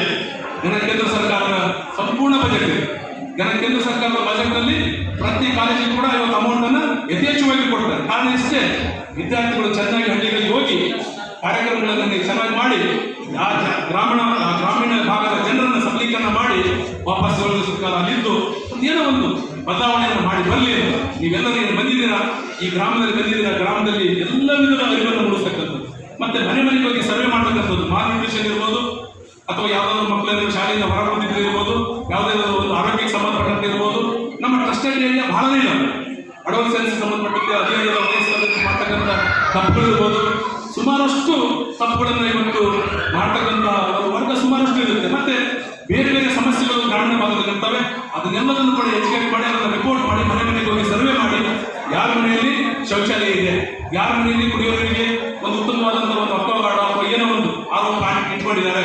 ಜನ ಕೇಂದ್ರ ಸರ್ಕಾರದ ಸಂಪೂರ್ಣ ಬಜೆಟ್ ಇದೆ. ಕೇಂದ್ರ ಸರ್ಕಾರದ ಬಜೆಟ್ನಲ್ಲಿ ಪ್ರತಿ ಕಾಲೇಜಿಗೆ ಕೂಡ ಇವತ್ತು ಅಮೌಂಟ್ ಅನ್ನ ಯಥೇಚ್ಛವಾಗಿ ಕೊಡ್ತಾರೆ. ಕಾರಣ ಇಷ್ಟೇ, ವಿದ್ಯಾರ್ಥಿಗಳು ಚೆನ್ನಾಗಿ ಹಳ್ಳಿಗಳಿಗೆ ಹೋಗಿ ಕಾರ್ಯಕ್ರಮಗಳನ್ನು ಚೆನ್ನಾಗಿ ಮಾಡಿ, ಆ ಗ್ರಾಮೀಣ ಗ್ರಾಮೀಣ ಭಾಗದ ಜನರನ್ನು ಸಬಲೀಕರಣ ಮಾಡಿ ವಾಪಸ್ ಸರ್ಕಾರ ಅಲ್ಲಿದ್ದು ಏನೋ ಒಂದು ಬದಲಾವಣೆಯನ್ನು ಮಾಡಿ ಬರಲಿ ನೀವೆಲ್ಲ ನೀವೆಲ್ಲರೂ ಬಂದಿದ್ದೀರಾ? ಈ ಗ್ರಾಮದಲ್ಲಿ ಬಂದಿದ್ದೀರಾ? ಗ್ರಾಮದಲ್ಲಿ ಎಲ್ಲ ವಿಧದ ಅರಿವನ್ನು ಮೂಡಿಸ್ತಕ್ಕಂಥದ್ದು. ಮತ್ತೆ ಮನೆ ಮನೆಗೆ ಹೋಗಿ ಸರ್ವೆ ಮಾಡ್ತಕ್ಕಂಥದ್ದು ಮಾಲ್ನ್ಯೂಟ್ರಿಷನ್ ಇರ್ಬೋದು, ಅಥವಾ ಯಾವುದಾದ್ರು ಮಕ್ಕಳನ್ನು ಶಾಲೆಯಿಂದ ಹೊರ ಇರ್ಬೋದು ಯಾವುದಾದ್ರು ಒಂದು ಆರೋಗ್ಯಕ್ಕೆ ಸಂಬಂಧಪಟ್ಟಂತೆ ಇರ್ಬೋದು. ನಮ್ಮ ಟ್ರಸ್ಟೆಡ್ ಏರಿಯಾ ಬಹಳನೇ ಇಲ್ಲ ಅಡೋಲ್ಸೆನ್ಸ್ ಸಂಬಂಧಪಟ್ಟಂತೆ ವಯಸ್ಸಲ್ಲಿ ಮಾಡ್ತಕ್ಕಂಥ ತಪ್ಪುಗಳು ಇರ್ಬೋದು. ಸುಮಾರಷ್ಟು ತಪ್ಪುಗಳನ್ನು ಇವತ್ತು ಮಾಡ್ತಕ್ಕಂಥ ವರ್ಗ ಸುಮಾರಷ್ಟು ಇರುತ್ತೆ. ಮತ್ತೆ ಬೇರೆ ಬೇರೆ ಸಮಸ್ಯೆಗಳು ಗ್ರಾಮೀಣ ಅದನ್ನೆಲ್ಲದನ್ನು ಕೂಡ ಎಜುಕೇಟ್ ಮಾಡಿ, ಅದನ್ನು ರಿಪೋರ್ಟ್ ಮಾಡಿ, ಮನೆ ಮನೆಗೆ ಹೋಗಿ ಸರ್ವೆ ಮಾಡಿ. ಯಾರ ಮನೆಯಲ್ಲಿ ಶೌಚಾಲಯ ಇದೆ? ಯಾರ ಮನೆಯಲ್ಲಿ ಕುಡಿಯೋರಿಗೆ ಉತ್ತಮವಾದಂಥ ಒಂದು ಅಕ್ವಾಗಾರ್ಡ್ ಅಥವಾ ಏನೋ ಒಂದು ಆ ಪ್ಲಾಂಟ್ ಇಟ್ಕೊಂಡಿದ್ದಾರೆ.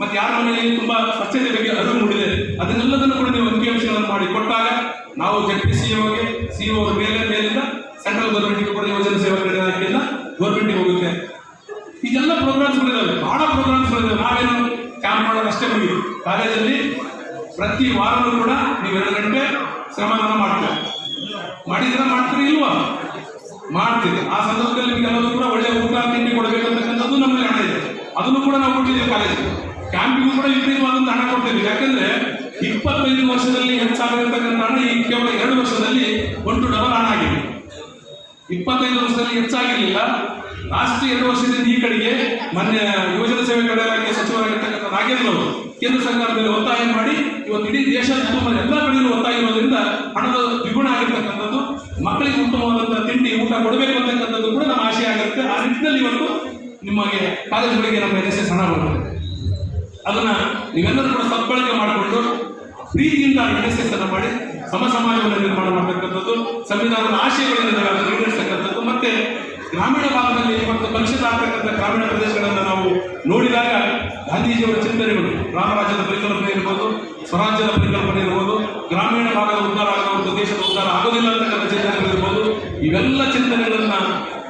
ಮತ್ತೆ ಯಾರ ಮನೆಯಲ್ಲಿ ತುಂಬಾ ಸ್ವಚ್ಛತೆ ಬಗ್ಗೆ ಅರಿವು ಮೂಡಿದೆ. ಅದನ್ನೆಲ್ಲದನ್ನು ಕೂಡ ನೀವು ಅಂಕಿಅಂಶಗಳನ್ನು ಮಾಡಿ. ಕೊಟ್ಟಾಗ ನಾವು ಜಡ್ ಪಿ ಸಿ ಓಗೆ ಓ ಮೇಲೆ, ಮೇಲಿಂದ ಸೆಂಟ್ರಲ್ ಗೌರ್ಮೆಂಟ್ಗೆ ಕೂಡ ಯೋಜನೆ ಸೇವಾ ಇಲಾಖೆಯಿಂದ ಗೌರ್ಮೆಂಟ್ಗೆ ಹೋಗುತ್ತೆ. ಇದೆಲ್ಲ ಪ್ರೋಗ್ರಾಮ್ಸ್ಗಳಿದ್ದಾವೆ ಬಹಳ ಪ್ರೋಗ್ರಾಮ್ಸ್ಗಳಿದ್ದಾವೆ ನಾವೇನು ಕ್ಯಾಂಪ್ ಮಾಡೋದು ಅಷ್ಟೇ ಮುಗಿದು. ಕಾಲೇಜಲ್ಲಿ ಪ್ರತಿ ವಾರವೂ ಕೂಡ ನೀವು ಎರಡು ಗಂಟೆ ಶ್ರಮದಾನ ಮಾಡ್ತೀವಿ ಮಾಡಿದ್ರೆ ಮಾಡ್ತೀರಿ ಇಲ್ವಾ? ಮಾಡ್ತೀರಿ ಆ ಸಂದರ್ಭದಲ್ಲಿ ನಿಮಗೆಲ್ಲರೂ ಕೂಡ ಒಳ್ಳೆ ಊಟ, ತಿಂಡಿ ಕೊಡಬೇಕಂತಕ್ಕಂಥದ್ದು ನಮ್ಮಲ್ಲಿ ಹಣ ಇದೆ. ಅದನ್ನು ಕೂಡ ನಾವು ಕೊಟ್ಟಿದ್ದೇವೆ ಕಾಲೇಜಿಗೆ ಕ್ಯಾಂಪಿಗೂ ಕೂಡ ವಿಪರೀತವಾದಂಥ ಹಣ ಕೊಡ್ತೀವಿ. ಯಾಕಂದ್ರೆ ಇಪ್ಪತ್ತೈದು ವರ್ಷದಲ್ಲಿ ಹೆಚ್ಚಾಗಿರತಕ್ಕಂಥ ಹಣ ಈ ಕೇವಲ ಎರಡು ವರ್ಷದಲ್ಲಿ ಒಟ್ಟು ಡಬಲ್ ಹಣ ಆಗಿದೆ. ಇಪ್ಪತ್ತೈದು ವರ್ಷದಲ್ಲಿ ಹೆಚ್ಚಾಗಿರಲಿಲ್ಲ. ಲಾಸ್ಟ್ ಎರಡು ವರ್ಷದಿಂದ ಈ ಕಡೆಗೆ ಮೊನ್ನೆ ಯುವಜನ ಸೇವೆ ಕಡೆ ಇಲಾಖೆ ಸಚಿವರಾಗಿರ್ತಕ್ಕಂಥ ನಾಗೇಂದ್ರ ಅವರು ಕೇಂದ್ರ ಸರ್ಕಾರದಲ್ಲಿ ಒತ್ತಾಯ ಮಾಡಿ ಇವತ್ತು ಇಡೀ ತುಂಬ ಎಲ್ಲ ಕಡೆಯೂ ಒತ್ತಾಯ ಇರೋದ್ರಿಂದ ಹಣದ ದ್ವಿಗುಣ ಆಗಿರ್ತಕ್ಕಂಥದ್ದು. ಮಕ್ಕಳಿಗೆ ಉತ್ತಮವಾದಂತಹ ತಿಂಡಿ, ಊಟ ಕೊಡಬೇಕು ಅಂತಕ್ಕಂಥದ್ದು ಕೂಡ ನಮ್ಮ ಆಶೆ ಆಗುತ್ತೆ ಆ ನಿಟ್ಟಿನಲ್ಲಿ ಇವತ್ತು ನಿಮಗೆ ಕಾಲೇಜುಗಳಿಗೆ ನಮ್ಮ ಎಸ್ ಎಸ್ ಹಣ ಬರುತ್ತೆ ಅದನ್ನ ನೀವೆಲ್ಲರೂ ಕೂಡ ಸದ್ಬಳಕೆ ಮಾಡಿಕೊಂಡು ಪ್ರೀತಿಯಿಂದ ಎನ್ ಎಸ್ ಎಸ್ ಅನ್ನು ಮಾಡಿ ಸಮ ಸಮಾಜವನ್ನು ನಿರ್ಮಾಣ ಮಾಡತಕ್ಕಂಥದ್ದು, ಸಂವಿಧಾನದ ಆಶಯಗಳನ್ನು ಈಡೇರಿಸತಕ್ಕಂಥದ್ದು ಮತ್ತೆ ಗ್ರಾಮೀಣ ಭಾಗದಲ್ಲಿ ಇವತ್ತು ಕಲುಷಿತ ಆಗ್ತಕ್ಕಂಥ ಗ್ರಾಮೀಣ ಪ್ರದೇಶಗಳನ್ನು ನಾವು ನೋಡಿದಾಗ ಗಾಂಧೀಜಿಯವರ ಚಿಂತನೆಗಳು, ರಾಮರಾಜ್ಯದ ಪರಿಕಲ್ಪನೆ ಇರ್ಬೋದು, ಸ್ವರಾಜ್ಯದ ಪರಿಕಲ್ಪನೆ ಇರ್ಬೋದು, ಗ್ರಾಮೀಣ ಭಾಗದ ಉದ್ಧಾರ ಆಗುವಂಥ ದೇಶದ ಉದ್ಧಾರ ಆಗೋದಿಲ್ಲ ಅಂತಕ್ಕಂಥ ಚಿಂತನೆಗಳು ಇರ್ಬೋದು. ಇವೆಲ್ಲ ಚಿಂತನೆಗಳನ್ನು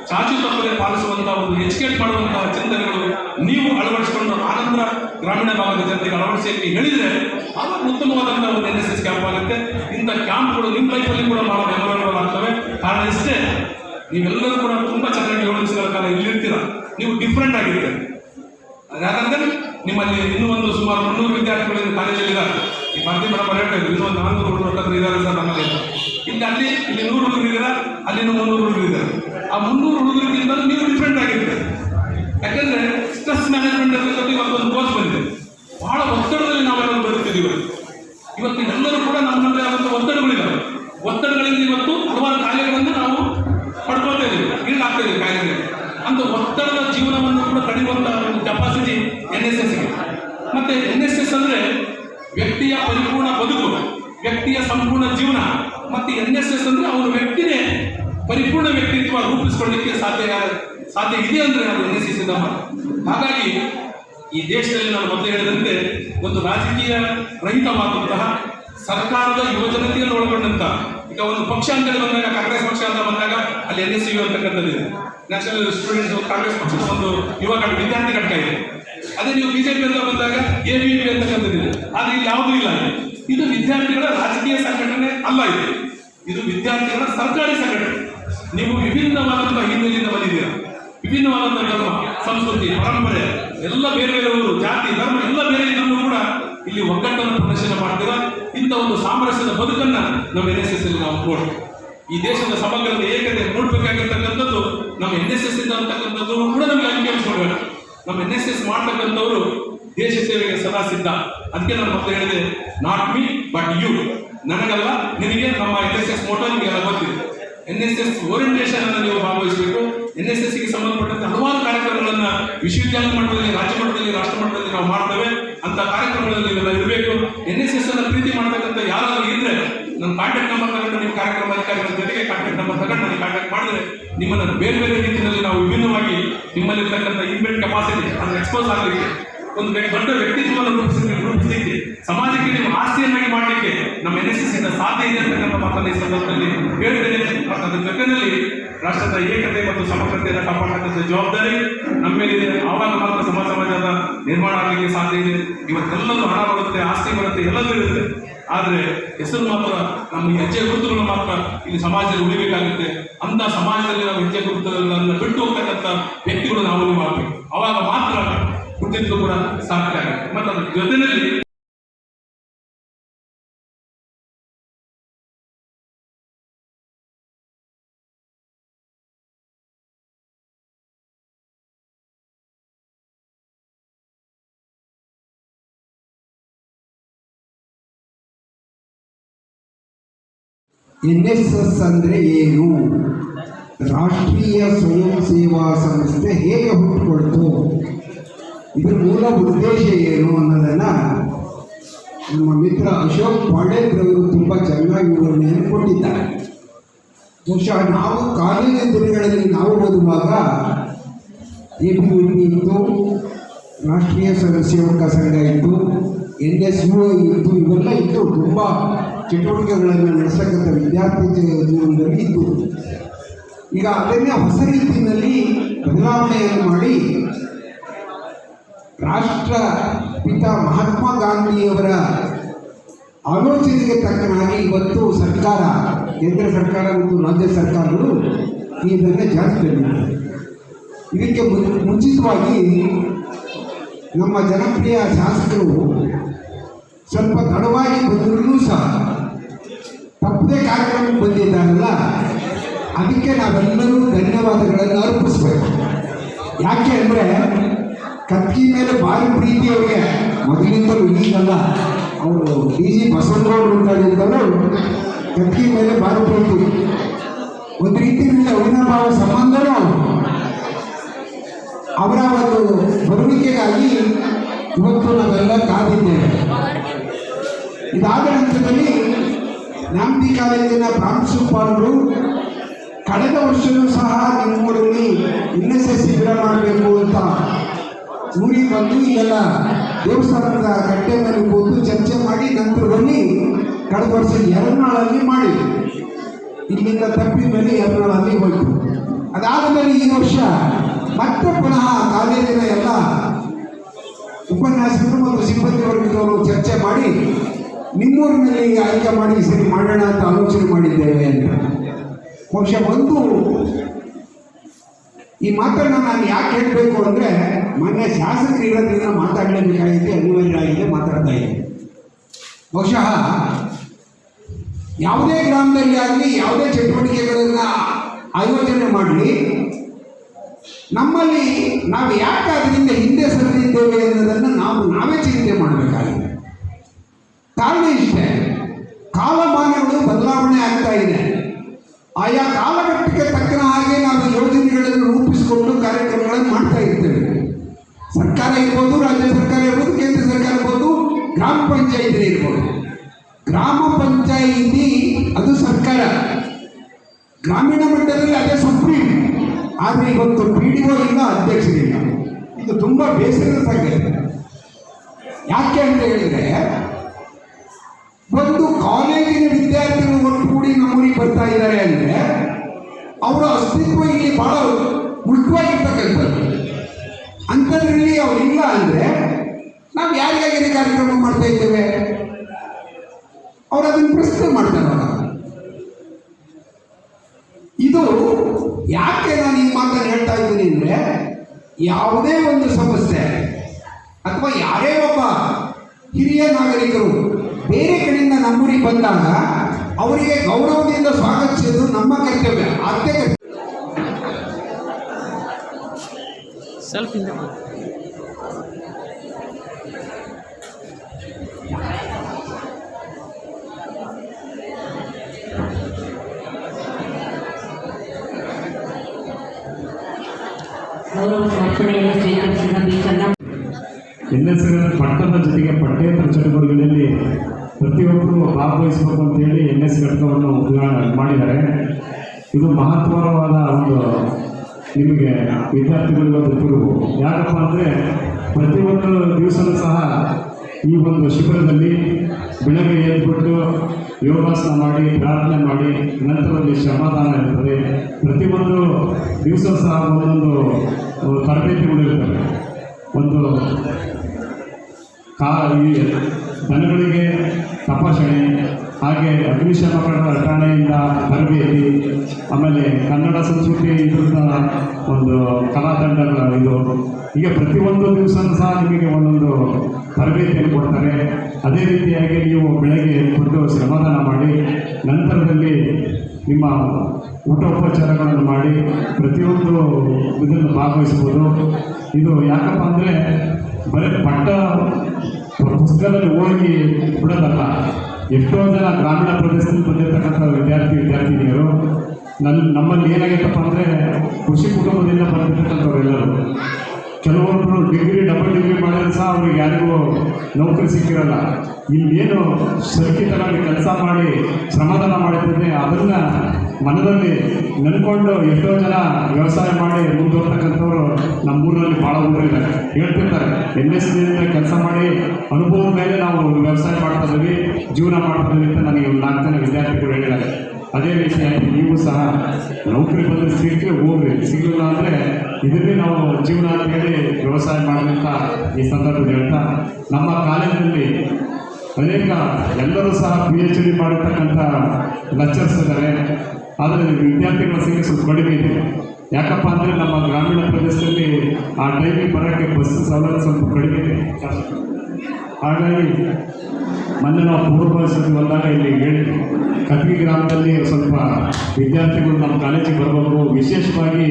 ಚಾಚು ತಪ್ಪದೆ ಪಾಲಿಸುವಂತಹ ಒಂದು ಎಜುಕೇಟ್ ಮಾಡುವಂತಹ ಚಿಂತನೆಗಳು ನೀವು ಅಳವಡಿಸಿಕೊಂಡು ಆನಂತರ ಗ್ರಾಮೀಣ ಭಾಗದ ಜನತೆಗೆ ಅಳವಡಿಸಿ ಹೇಳಿದರೆ ಆವಾಗ ಉತ್ತಮವಾದಂತಹ ಒಂದು ಎನ್ ಎಸ್ ಎಸ್ ಕ್ಯಾಂಪ್ ಆಗುತ್ತೆ. ಇಂಥ ಕ್ಯಾಂಪ್ಗಳು ನಿಮ್ಮ ಲೈಫಲ್ಲಿ ಕೂಡ ಬಹಳ ಮೆಮೊರೇಬಲ್ ಆಗ್ತವೆ ಕಾರಣ ಇಷ್ಟೇ, ನೀವೆಲ್ಲರೂ ಕೂಡ ತುಂಬಾ ಚೆನ್ನಾಗಿ ಏಳು ದಿವಸಗಳ ಕಾಲ ಇಲ್ಲಿರ್ತೀರ ನೀವು ಡಿಫ್ರೆಂಟ್ ಆಗಿರ್ತೀರ. ಯಾಕಂದ್ರೆ ನಿಮ್ಮಲ್ಲಿ ಇನ್ನೂ ಒಂದು ಸುಮಾರು ಮುನ್ನೂರು ವಿದ್ಯಾರ್ಥಿಗಳು ಕಾಲೇಜಲ್ಲಿ ಇದ್ದಾರೆ ಈ ಭಾರತೀಯ ಮೇಡಮ್ ಹೇಳ್ತಾ ಇದ್ರು ಇನ್ನೂ ಒಂದು ನಾನ್ನೂರು ಹುಡುಗರು ಇದ್ದಾರೆ ಸರ್ ನಮ್ಮಲ್ಲಿ. ಇಲ್ಲಿ ಅಲ್ಲಿ, ಇಲ್ಲಿ ನೂರು ಹುಡುಗರು ಇದ್ದಾರೆ ಅಲ್ಲಿನ ಮುನ್ನೂರು ಹುಡುಗರು ಇದ್ದಾರೆ ಆ ಮುನ್ನೂರು ಹುಡುಗರಿಗಿಂತ ನೀವು ಡಿಫ್ರೆಂಟ್ ಆಗಿರ್ತೀರಿ. ಯಾಕಂದ್ರೆ ಸ್ಟ್ರೆಸ್ ಮ್ಯಾನೇಜ್ಮೆಂಟ್ ಅಂತ ಇವತ್ತು ಒಂದು ಕೋರ್ಸ್ ಬಂದಿದೆ. ಬಹಳ ಒತ್ತಡದಲ್ಲಿ ನಾವೆಲ್ಲರೂ ಬರುತ್ತಿದ್ದೀವಿ ಇವತ್ತು. ಎಲ್ಲರೂ ಕೂಡ ನಮ್ಮಲ್ಲಿ ಆದಂಥ ಒತ್ತಡಗಳಿದ್ದಾವೆ ಒತ್ತಡಗಳಿಂದ ಇವತ್ತು ಹಲವಾರು ಕಾಯಿಲೆಗಳನ್ನು ನಾವು ಪಡ್ಕೊಳ್ತಾ ಇದ್ದೀವಿ. ಈಡಾಗ್ತಾ ಇದ್ದೀವಿ ಕಾಯಿಲೆಗಳಿಗೆ ಅಂತ ಒತ್ತಡದ ಜೀವನವನ್ನು ಕೂಡ ತಡೆಯುವಂತಹ ಒಂದು ಕೆಪಾಸಿಟಿ ಎನ್ ಎಸ್ ಎಸ್ಗೆ ಮತ್ತೆ ಎನ್ ಎಸ್ ಎಸ್ ಅಂದ್ರೆ ವ್ಯಕ್ತಿಯ ಪರಿಪೂರ್ಣ ಬದುಕು, ವ್ಯಕ್ತಿಯ ಸಂಪೂರ್ಣ ಜೀವನ. ಮತ್ತೆ ಎನ್ ಎಸ್ ಎಸ್ ಅಂದ್ರೆ ಅವನ ವ್ಯಕ್ತಿನೇ ಪರಿಪೂರ್ಣ ವ್ಯಕ್ತಿತ್ವ ರೂಪಿಸಿಕೊಳ್ಳಲಿಕ್ಕೆ ಸಾಧ್ಯ ಸಾಧ್ಯ ಇದೆ ಅಂದ್ರೆ ಅದು ಎನ್ ಎಸ್ ಎಸ್ ಹಾಗಾಗಿ ಈ ದೇಶದಲ್ಲಿ ನಾನು ಮೊದಲು ಹೇಳಿದಂತೆ ಒಂದು ರಾಜಕೀಯ ರಹಿತವಾದಂತಹ ಸರ್ಕಾರದ ಯುವಜನತೆಯನ್ನು ಒಳಗೊಂಡಂತ ಈಗ ಒಂದು ಪಕ್ಷ ಅಂತ ಬಂದಾಗ ಕಾಂಗ್ರೆಸ್ ಪಕ್ಷ ಅಂತ ಬಂದಾಗ, ಅಲ್ಲಿ ಎನ್ ಎಸ್ ಯು ಅಂತಕ್ಕಂಥದ್ದು ಇದೆ. ನ್ಯಾಷನಲ್ ಸ್ಟೂಡೆಂಟ್ಸ್ ಕಾಂಗ್ರೆಸ್ ಪಕ್ಷದ ಒಂದು ಯುವ ವಿದ್ಯಾರ್ಥಿ ಘಟಕ ಇದೆ. ಅದೇ ನೀವು ಬಿಜೆಪಿ ಅಂತ ಬಂದಾಗ ಎ ಬಿ ಪಿ ಅಂತಕ್ಕಂಥದ್ದು ಇದೆ. ಆದ್ರೆ ಇಲ್ಲಿ ಯಾವುದೂ ಇಲ್ಲ ಇದು ವಿದ್ಯಾರ್ಥಿಗಳ ರಾಜಕೀಯ ಸಂಘಟನೆ ಅಲ್ಲ ಇದು. ಇದು ವಿದ್ಯಾರ್ಥಿಗಳ ಸರ್ಕಾರಿ ಸಂಘಟನೆ. ನೀವು ವಿಭಿನ್ನವಾದಂತಹ ಹಿನ್ನೆಲೆಯಿಂದ ಬಂದಿದ್ದೀರಾ? ವಿಭಿನ್ನವಾದಂತಹ ಸಂಸ್ಕೃತಿ, ಪರಂಪರೆ, ಎಲ್ಲ ಬೇರೆ ಬೇರೆ ಜಾತಿ, ಧರ್ಮ, ಎಲ್ಲ ಬೇರೆ ಇದ್ರೂ ಕೂಡ ಇಲ್ಲಿ ಒಗ್ಗಟ್ಟನ್ನು ಪ್ರದರ್ಶನ ಮಾಡ್ತೀರಾ? ಇಂಥ ಒಂದು ಸಾಮರಸ್ಯದ ಬದುಕನ್ನ ನಮ್ಮ ಎನ್ ಎಸ್ ಎಸ್ ಅಲ್ಲಿ ನಾವು ನೋಡ್ತೀವಿ ಈ ದೇಶದ ಸಮಗ್ರ ಏಕತೆ ನೋಡ್ಬೇಕಾಗಿರ್ತಕ್ಕಂಥದ್ದು ನಮ್ಮ ಎನ್ ಎಸ್ ಎಸ್ ಇಂದ ಅಂತಕ್ಕಂಥದ್ದು ಕೂಡ ನಮಗೆ ಅಂಕಿಅಂಶಗಳು ನಮ್ಮ ಎನ್ ಎಸ್ ಎಸ್ ಮಾಡ್ತಕ್ಕಂಥವ್ರು ದೇಶ ಸೇವೆಗೆ ಸದಾ ಸಿದ್ಧ. ಅದಕ್ಕೆ ನಾನು ಮತ್ತೆ ಹೇಳಿದೆ ನಾಟ್ ಮೀ ಬಟ್ ಯು ನನಗಲ್ಲ, ನಿನಗೆ, ನಮ್ಮ ಎನ್ ಎಸ್ ಎಸ್ ಮೋಟೋ ನಿಮಗೆಲ್ಲ ಗೊತ್ತಿದೆ. ಎನ್ ಎಸ್ ಎಸ್ ಓರಿಯಂಟೇಷನ್ ಅನ್ನು ನೀವು ಭಾಗವಹಿಸಬೇಕು. ಎನ್ ಎಸ್ ಎಸ್ಗೆ ಸಂಬಂಧಪಟ್ಟಂತೆ ಹಲವಾರು ಕಾರ್ಯಕ್ರಮಗಳನ್ನ ವಿಶ್ವವಿದ್ಯಾಲಯ ಮಟ್ಟದಲ್ಲಿ, ರಾಜ್ಯ ಮಟ್ಟದಲ್ಲಿ, ರಾಷ್ಟ್ರ ಮಟ್ಟದಲ್ಲಿ ನಾವು ಮಾಡ್ತೇವೆ. ಅಂತ ಕಾರ್ಯಕ್ರಮಗಳಲ್ಲಿ ನೀವೆಲ್ಲ ಇರಬೇಕು. ಎನ್ ಎಸ್ ಎಸ್ ಅನ್ನ ಪ್ರೀತಿ ಮಾಡ್ತಕ್ಕಂಥ ಯಾರಾದ್ರೂ ಇದ್ರೆ ನನ್ನ ಕಾಂಟ್ಯಾಕ್ಟ್ ನಂಬರ್ ತಗೊಂಡು ನಿಮ್ಮ ಕಾರ್ಯಕ್ರಮ ಅಧಿಕಾರಿಗಳ ಜೊತೆಗೆ ಕಾಂಟ್ಯಾಕ್ಟ್ ನಂಬರ್ ತಗೊಂಡು ನನಗೆ ಕಾಂಟ್ಯಾಕ್ಟ್ ಮಾಡಿದ್ರೆ ನಿಮ್ಮನ್ನು ಬೇರೆ ಬೇರೆ ರೀತಿಯಲ್ಲಿ ನಾವು ವಿಭಿನ್ನವಾಗಿ ನಿಮ್ಮಲ್ಲಿರ್ತಕ್ಕಂಥ ಇನ್ಬಿಲ್ಟ್ ಕೆಪಾಸಿಟಿ ಅದನ್ನು ಎಕ್ಸ್ಪೋಸ್ ಆಗಲಿಕ್ಕೆ ಒಂದು ದೊಡ್ಡ ವ್ಯಕ್ತಿತ್ವವನ್ನು ರೂಪಿಸಿ ರೂಪಿಸಲಿಕ್ಕೆ ಸಮಾಜಕ್ಕೆ ನೀವು ಆಸ್ತಿಯನ್ನಾಗಿ ಮಾಡಲಿಕ್ಕೆ ನಮ್ಮ ಎನ್ ಎಸ್ ಎಸ್ ಇಂದ ಸಾಧ್ಯ ಇದೆ ಅಂತಕ್ಕಂಥ ಮಾತನ್ನು ಈ ಸಂದರ್ಭದಲ್ಲಿ ಹೇಳ್ತೇನೆ ಅದರ ಜೊತೆಯಲ್ಲಿ ರಾಷ್ಟ್ರದ ಏಕತೆ ಮತ್ತು ಸಮಗ್ರತೆಯನ್ನು ಕಾಪಾಡತಕ್ಕಂಥ ಜವಾಬ್ದಾರಿ ನಮ್ಮ ಮೇಲಿದೆ. ಆವಾಗ ಮಾತ್ರ ಸಮಾಜ ಸಮಾಜದ ನಿರ್ಮಾಣ ಆಗಲಿಕ್ಕೆ ಸಾಧ್ಯ ಇದೆ. ಇವತ್ತೆಲ್ಲದೂ ಹಣ ಬರುತ್ತೆ, ಆಸ್ತಿ ಬರುತ್ತೆ, ಎಲ್ಲದೂ ಇರುತ್ತೆ. ಆದರೆ ಹೆಸರು ಮಾತ್ರ ನಮ್ಮ ಹೆಜ್ಜೆ ಗುರುತುಗಳು ಮಾತ್ರ ಇಲ್ಲಿ ಸಮಾಜದಲ್ಲಿ ಉಳಿಬೇಕಾಗುತ್ತೆ. ಅಂತ ಸಮಾಜದಲ್ಲಿ ನಾವು ಹೆಜ್ಜೆ ಗುರುತುಗಳನ್ನು ಬಿಟ್ಟು ಹೋಗ್ತಕ್ಕಂಥ ವ್ಯಕ್ತಿಗಳು ನಾವು ಮಾಡಬೇಕು ಅವಾಗ ಮಾತ್ರ ಗುರುತಿದ್ದು ಕೂಡ ಸಾಧ್ಯ ಆಗುತ್ತೆ. ಮತ್ತು ಅದರ ಜೊತೆಯಲ್ಲಿ ಎನ್ ಎಸ್ ಎಸ್ ಅಂದರೆ ಏನು? ರಾಷ್ಟ್ರೀಯ ಸ್ವಯಂ ಸೇವಾ ಸಂಸ್ಥೆ ಹೇಗೆ ಹುಟ್ಟುಕೊಳ್ತು? ಇದರ ಮೂಲ ಉದ್ದೇಶ ಏನು ಅನ್ನೋದನ್ನು ನಮ್ಮ ಮಿತ್ರ ಅಶೋಕ್ ಪಾಂಡೇತ್ರವರು ತುಂಬ ಚೆನ್ನಾಗಿ ವಿವರಣೆಯನ್ನು ಕೊಟ್ಟಿದ್ದಾರೆ. ಬಹುಶಃ ನಾವು ಕಾಲಿನ ದಿನಗಳಲ್ಲಿ ನಾವು ಓದುವಾಗ ಎ ಪಿ ಪಿ ಇತ್ತು, ರಾಷ್ಟ್ರೀಯ ಸ್ವಯಂ ಸೇವಕ ಸಂಘ ಇತ್ತು, ಎನ್ ಎಸ್ ಯು ಇತ್ತು, ಇವೆಲ್ಲ ಇತ್ತು. ತುಂಬ ಚಟುವಟಿಕೆಗಳನ್ನು ನಡೆಸತಕ್ಕಂಥ ವಿದ್ಯಾರ್ಥಿ ಜೀವನದಲ್ಲಿ ಇತ್ತು ಈಗ ಅದನ್ನೇ ಹೊಸ ರೀತಿಯಲ್ಲಿ ಬದಲಾವಣೆಯನ್ನು ಮಾಡಿ ರಾಷ್ಟ್ರ ಪಿತ ಮಹಾತ್ಮ ಗಾಂಧಿಯವರ ಆಲೋಚನೆಗೆ ತಕ್ಕನಾಗಿ ಇವತ್ತು ಸರ್ಕಾರ, ಕೇಂದ್ರ ಸರ್ಕಾರ ಮತ್ತು ರಾಜ್ಯ ಸರ್ಕಾರಗಳು ಈ ಜಾಸ್ತಿ ತಂದಿದೆ ಇದಕ್ಕೆ ಮುಂಚಿತವಾಗಿ ನಮ್ಮ ಜನಪ್ರಿಯ ಶಾಸಕರು ಸ್ವಲ್ಪ ತಡವಾಗಿ ಬಂದರೂ ಸಹ ತಪ್ಪದೇ ಕಾರ್ಯಕ್ರಮಕ್ಕೆ ಬಂದಿದ್ದಾರಲ್ಲ, ಅದಕ್ಕೆ ನಾವೆಲ್ಲರೂ ಧನ್ಯವಾದಗಳನ್ನು ಅರ್ಪಿಸ್ಬೇಕು. ಯಾಕೆ ಅಂದರೆ ಕತ್ತಿ ಮೇಲೆ ಭಾರಿ ಪ್ರೀತಿ ಅವರಿಗೆ. ಮೊದಲಿಂದಲೂ ಈಗಲ್ಲ. ಅವರು ಡಿ ಜಿ ಬಸವನಗೌಡರು ಕತ್ತಿ ಮೇಲೆ ಭಾರಿ ಪ್ರೀತಿ. ಒಂದು ರೀತಿಯಲ್ಲಿ ಅವಿನಾಭಾವ ಸಂಬಂಧನೂ ಅವರ ಒಂದು ಬರುವಿಕೆಗಾಗಿ ಇವತ್ತು ನಾವೆಲ್ಲ ಕಾದಿದ್ದೇವೆ. ಇದಾದ ನಂತರದಲ್ಲಿ ನ್ಯಾಮತಿ ಕಾಲೇಜಿನ ಪ್ರಾಂಶುಪಾಲರು ಕಳೆದ ವರ್ಷವೂ ಸಹ ನಿಮ್ಮೂರಲ್ಲಿ ಎಸ್ ಶಿಬಿರ ಮಾಡಬೇಕು ಅಂತ ಊರಿಗೆ ಬಂದು ಇಲ್ಲೆಲ್ಲ ದೇವಸ್ಥಾನದ ಕಟ್ಟೆ ಮೇಲೆ ಕೂತು ಚರ್ಚೆ ಮಾಡಿ ನಂತರದಲ್ಲಿ ಕಳೆದ ವರ್ಷ ಎರಡ್ನಾಳಲ್ಲಿ ಮಾಡಿ ಇಲ್ಲಿಂದ ತಪ್ಪಿದ ಮೇಲೆ ಎರಡ್ನಾಳಲ್ಲಿ ಹೋಯ್ತು. ಅದಾದ ಮೇಲೆ ಈ ವರ್ಷ ಮತ್ತೆ ಪುನಃ ಕಾಲೇಜಿನ ಎಲ್ಲ ಉಪನ್ಯಾಸಕರು ಮತ್ತು ಸಿಬ್ಬಂದಿ ವರ್ಗದವರು ಚರ್ಚೆ ಮಾಡಿ ನಿಮ್ಮೂರಿನಲ್ಲಿ ಆಯ್ಕೆ ಮಾಡಿ ಸರಿ ಮಾಡೋಣ ಅಂತ ಆಲೋಚನೆ ಮಾಡಿದ್ದೇವೆ ಅಂತ. ಬಹುಶಃ ಒಂದು ಈ ಮಾತನ್ನು ನಾನು ಯಾಕೆ ಹೇಳಬೇಕು ಅಂದರೆ ಮೊನ್ನೆ ಶಾಸಕರು ಇರೋದ್ರಿಂದ ಮಾತಾಡಲೇಬೇಕಾಗಿದೆ ಅನಿವಾರ್ಯ ಆಗಿದೆ ಮಾತಾಡ್ತಾ ಇದ್ದೀನಿ. ಬಹುಶಃ ಯಾವುದೇ ಗ್ರಾಮದಲ್ಲಿ ಆಗಲಿ, ಯಾವುದೇ ಚಟುವಟಿಕೆಗಳನ್ನು ಆಯೋಜನೆ ಮಾಡಲಿ, ನಮ್ಮಲ್ಲಿ ನಾವು ಯಾಕೆ ಅದರಿಂದ ಹಿಂದೆ ಸರಿದಿದ್ದೇವೆ ಅನ್ನೋದನ್ನು ನಾವು ನಾವೇ ಚಿಂತೆ ಮಾಡಬೇಕಾಗಿದೆ. ಕಾರಣ ಇಷ್ಟೇ ಕಾಲಮಾನಗಳು ಬದಲಾವಣೆ ಆಗ್ತಾ ಇದೆ. ಆಯಾ ಕಾಲಘಟ್ಟಕ್ಕೆ ತಕ್ಕನ ಹಾಗೆ ನಾವು ಯೋಜನೆಗಳನ್ನು ರೂಪಿಸಿಕೊಂಡು ಕಾರ್ಯಕ್ರಮಗಳನ್ನು ಮಾಡ್ತಾ ಇರ್ತೇವೆ. ಸರ್ಕಾರ ಇರ್ಬೋದು, ರಾಜ್ಯ ಸರ್ಕಾರ ಇರ್ಬೋದು, ಕೇಂದ್ರ ಸರ್ಕಾರ ಇರ್ಬೋದು, ಗ್ರಾಮ ಪಂಚಾಯಿತಿ ಇರ್ಬೋದು. ಗ್ರಾಮ ಪಂಚಾಯಿತಿ ಅದು ಸರ್ಕಾರ. ಗ್ರಾಮೀಣ ಮಟ್ಟದಲ್ಲಿ ಅದೇ ಸುಪ್ರೀಂ. ಆದರೆ ಇವತ್ತು ಪಿ ಡಿ ಒ ಇಲ್ಲ, ಅಧ್ಯಕ್ಷರಿಲ್ಲ. ಇದು ತುಂಬ ಬೇಸರದ ಸಂಗತಿ. ಯಾಕೆ ಅಂತ ಹೇಳಿದ್ರೆ ಕಾಲೇಜಿನ ವಿದ್ಯಾರ್ಥಿಗಳು ಒಟ್ಟುಗೂಡಿ ನಮ್ಮೂರಿಗೆ ಬರ್ತಾ ಇದ್ದಾರೆ ಅಂದರೆ ಅವರ ಅಸ್ತಿತ್ವ ಇಲ್ಲಿ ಬಹಳ ಮುಖ್ಯವಾಗಿರ್ತಕ್ಕಂಥದ್ದು ಅಂಥದ್ರಲ್ಲಿ ಅವ್ರಿಲ್ಲ ಅಂದರೆ ನಾವು ಯಾರಿಗಾಗಿ ಕಾರ್ಯಕ್ರಮ ಮಾಡ್ತಾ ಇದ್ದೇವೆ? ಅವ್ರು ಅದನ್ನು ಪ್ರಶ್ನೆ ಮಾಡ್ತಾರಲ್ಲ ಇದು ಯಾಕೆ ನಾನು ಈ ಮಾತನ್ನು ಹೇಳ್ತಾ ಇದ್ದೀನಿ ಅಂದರೆ ಯಾವುದೇ ಒಂದು ಸಮಸ್ಯೆ ಅಥವಾ ಯಾರೇ ಒಬ್ಬ ಹಿರಿಯ ನಾಗರಿಕರು ಬೇರೆ ಕಡೆಯಿಂದ ನಮ್ಮೂರಿಗೆ ಬಂದಾಗ ಅವರಿಗೆ ಗೌರವದಿಂದ ಸ್ವಾಗತಿಸೋದು ನಮ್ಮ ಕರ್ತವ್ಯ ಆದ್ಯ ಕರ್ತವ್ಯ ಗೌರವ ಸಮರ್ಪಣೆಯನ್ನು ಸ್ವೀಕರಿಸಿದ ಬಿ ಚಂದ್ರ ಎನ್ ಎಸ್ ಪಟ್ಟಣದ ಜೊತೆಗೆ ಪಠ್ಯೇತರ ಚಟುವಟಿಕೆಗಳಲ್ಲಿ ಪ್ರತಿಯೊಬ್ಬರು ಭಾಗವಹಿಸಬೇಕು ಅಂತೇಳಿ ಎನ್ ಎಸ್ ಘಟಕವನ್ನು ಮಾಡಿದ್ದಾರೆ. ಇದು ಮಹತ್ವವಾದ ಒಂದು ನಿಮಗೆ ವಿದ್ಯಾರ್ಥಿಗಳಿಗೆ ಒಂದು ತಿರುವು ಯಾಕಪ್ಪ ಅಂದರೆ ಪ್ರತಿಯೊಂದು ದಿವಸನೂ ಸಹ ಈ ಒಂದು ಶಿಬಿರದಲ್ಲಿ ಬೆಳಗ್ಗೆ ಎದ್ಬಿಟ್ಟು ಯೋಗಾಸನ ಮಾಡಿ, ಪ್ರಾರ್ಥನೆ ಮಾಡಿ, ನಂತರದಲ್ಲಿ ಶ್ರಮದಾನ ಇರ್ತದೆ. ಪ್ರತಿಯೊಂದು ದಿವಸ ಸಹ ಒಂದೊಂದು ತರಬೇತಿಗಳು ಇರ್ತವೆ. ಒಂದು ಕಾ ದನಗಳಿಗೆ ತಪಾಸಣೆ, ಹಾಗೆ ಅಗ್ನಿಶಾಮಕ ಠಾಣೆಯಿಂದ ತರಬೇತಿ ಆಮೇಲೆ ಕನ್ನಡ ಸಂಸ್ಕೃತಿ ಇದ್ರದ ಒಂದು ಕಲಾತಂಡಗಳ ಇದು. ಈಗ ಪ್ರತಿಯೊಂದು ದಿವಸ ಸಹ ನಿಮಗೆ ಒಂದೊಂದು ತರಬೇತಿಯನ್ನು ಕೊಡ್ತಾರೆ. ಅದೇ ರೀತಿಯಾಗಿ ನೀವು ಬೆಳಗ್ಗೆ ಕೊಟ್ಟು ಶ್ರಮದಾನ ಮಾಡಿ, ನಂತರದಲ್ಲಿ ನಿಮ್ಮ ಊಟೋಪಚಾರಗಳನ್ನು ಮಾಡಿ, ಪ್ರತಿಯೊಂದು ಇದನ್ನು ಭಾಗವಹಿಸ್ಬೋದು ಇದು ಯಾಕಪ್ಪ ಅಂದರೆ ಬರೀ ಪಟ್ಟ ಪುಸ್ತಕದಲ್ಲಿ ಓದಿ ಬಿಡೋದಲ್ಲ. ಎಷ್ಟೋ ಜನ ಗ್ರಾಮೀಣ ಪ್ರದೇಶದಲ್ಲಿ ಬಂದಿರತಕ್ಕಂಥ ವಿದ್ಯಾರ್ಥಿ, ವಿದ್ಯಾರ್ಥಿನಿಯರು ನನ್ನ ನಮ್ಮಲ್ಲಿ ಏನಾಗೈತಪ್ಪ ಅಂದರೆ ಕೃಷಿ ಕುಟುಂಬದಿಂದ ಬಂದಿರತಕ್ಕಂಥವ್ರೆಲ್ಲರೂ ಕೆಲವೊಬ್ಬರು ಡಿಗ್ರಿ, ಡಬಲ್ ಡಿಗ್ರಿ ಮಾಡಿದ್ರೆ ಸಹ ಅವ್ರಿಗೆ ಯಾರಿಗೂ ನೌಕರಿ ಸಿಕ್ಕಿರಲ್ಲ. ಇಲ್ಲೇನು ಸುರಕ್ಷಿತವಾಗಿ ಕೆಲಸ ಮಾಡಿ ಶ್ರಮದಾನ ಮಾಡುತ್ತಿದ್ದೆ ಅದನ್ನ ಮನದಲ್ಲಿ ನೆನ್ಕೊಂಡು ಎಷ್ಟೋ ಜನ ವ್ಯವಸಾಯ ಮಾಡಿ ಮುಂದುವರ್ತಕ್ಕಂಥವ್ರು ನಮ್ಮ ಊರಿನಲ್ಲಿ ಭಾಳ ಊರಿದ್ದಾರೆ ಹೇಳ್ತಿರ್ತಾರೆ ಎಂ ಎಸ್ ಕೆಲಸ ಮಾಡಿ ಅನುಭವದ ಮೇಲೆ ನಾವು ವ್ಯವಸಾಯ ಮಾಡ್ತಾ ಜೀವನ ಮಾಡ್ತಾ ಅಂತ ನನಗೆ ನಾಲ್ಕು ಜನ ವಿದ್ಯಾರ್ಥಿಗಳು ಹೇಳಿದ್ದಾರೆ. ಅದೇ ರೀತಿಯಾಗಿ ನೀವು ಸಹ ನೌಕರಿ ಬಂದರೆ ಸಿಕ್ಕರೆ ಹೋಗ್ರಿ ಸಿಗಲಿಲ್ಲ ಅಂದರೆ ಇದನ್ನೇ ನಾವು ಜೀವನ ಹೇಳಿ ವ್ಯವಸಾಯ ಮಾಡಬೇಕಂತ ಈ ಸಂದರ್ಭದಲ್ಲಿ ಹೇಳ್ತಾ, ನಮ್ಮ ಕಾಲೇಜಿನಲ್ಲಿ ಅನೇಕ ಎಲ್ಲರೂ ಸಹ ಪಿ ಎಚ್ ಡಿ ಮಾಡಿರ್ತಕ್ಕಂಥ ಲೆಕ್ಚರ್ಸ್ ಇದ್ದಾರೆ. ಆದರೆ ವಿದ್ಯಾರ್ಥಿಗಳ ಸಂಖ್ಯೆ ಸ್ವಲ್ಪ ಕಡಿಮೆ ಇದೆ. ಯಾಕಪ್ಪ ಅಂದರೆ ನಮ್ಮ ಗ್ರಾಮೀಣ ಪ್ರದೇಶದಲ್ಲಿ ಆ ಟೈಮಿಗೆ ಬರೋಕ್ಕೆ ಬಸ್ ಸೌಲಭ್ಯ ಸ್ವಲ್ಪ ಕಡಿಮೆ ಇದೆ. ಹಾಗಾಗಿ ಮೊನ್ನೆ ನಾವು ಪೂರ್ವಭಾವಿಸಿದ್ವಿ ಬಂದಾಗ ಇಲ್ಲಿ ಹೇಳಿ ಕತ್ಗಿ ಗ್ರಾಮದಲ್ಲಿ ಸ್ವಲ್ಪ ವಿದ್ಯಾರ್ಥಿಗಳು ನಮ್ಮ ಕಾಲೇಜಿಗೆ ಬರಬೇಕು ವಿಶೇಷವಾಗಿ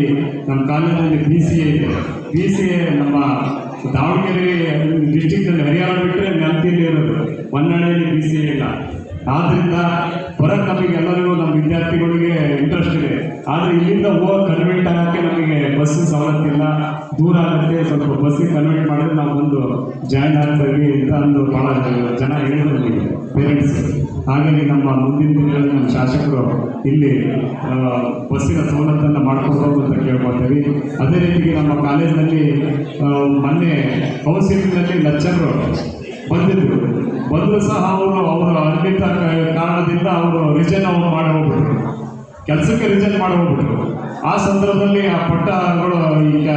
ನಮ್ಮ ಕಾಲೇಜಿನಲ್ಲಿ ಬಿ ಸಿ ಎ ಇದೆ. ಬಿ ಸಿ ಎ ನಮ್ಮ ದಾವಣಗೆರೆ ಡಿಸ್ಟಿಕ್ನಲ್ಲಿ ಹರಿಯಾಣ ಬಿಟ್ಟರೆ ವ್ಯಾಪ್ತಿಯಲ್ಲಿ ಇರೋದು. ಹೊನ್ನಾಳಿಯಲ್ಲಿ ಬಿ ಸಿ ಇಲ್ಲ. ಆದ್ದರಿಂದ ಬರೋಕ್ಕೆ ನಮಗೆ ಎಲ್ಲರಿಗೂ ನಮ್ಮ ವಿದ್ಯಾರ್ಥಿಗಳಿಗೆ ಇಂಟ್ರೆಸ್ಟ್ ಇದೆ. ಆದರೆ ಇಲ್ಲಿಂದ ಹೋಗಿ ಕನ್ವೆಂಟ್ ಆಗೋಕ್ಕೆ ನಮಗೆ ಬಸ್ ಸವಲತ್ತು ಇಲ್ಲ. ದೂರ ಆಗುತ್ತೆ. ಸ್ವಲ್ಪ ಬಸ್ಸಿಗೆ ಕನ್ವೆಂಟ್ ಮಾಡಿದ್ರೆ ನಾವು ಒಂದು ಜಾಯಿನ್ ಆಗ್ತೀವಿ ಅಂತ ಒಂದು ಭಾಳ ಜನ ಹೇಳಿದ್ರು ಪೇರೆಂಟ್ಸ್ ಹಾಗಾಗಿ ನಮ್ಮ ಮುಂದಿನ ದಿನಗಳಲ್ಲಿ ನಮ್ಮ ಶಾಸಕರು ಇಲ್ಲಿ ಬಸ್ಸಿನ ಸವಲತ್ತನ್ನು ಮಾಡಿಕೊಡ್ಬೋದು ಅಂತ ಕೇಳ್ಕೊಳ್ತೀವಿ. ಅದೇ ರೀತಿ ನಮ್ಮ ಕಾಲೇಜಿನಲ್ಲಿ ಮೊನ್ನೆ ಕೌನ್ಸಿಲಿಂಗ್ನಲ್ಲಿ ಲಚ್ಚರು ಬಂದಿದ್ದರು ಬಂದರೂ ಸಹ ಅವರು ಅವರ ಅನ್ವಿತ ಕಾರಣದಿಂದ ಅವರು ರಿಜನ್ ಅವರು ಮಾಡಿ ಕೆಲಸಕ್ಕೆ ರಿಜನ್ ಮಾಡಿ ಆ ಸಂದರ್ಭದಲ್ಲಿ ಆ ಪಟ್ಟಗಳು ಈಗ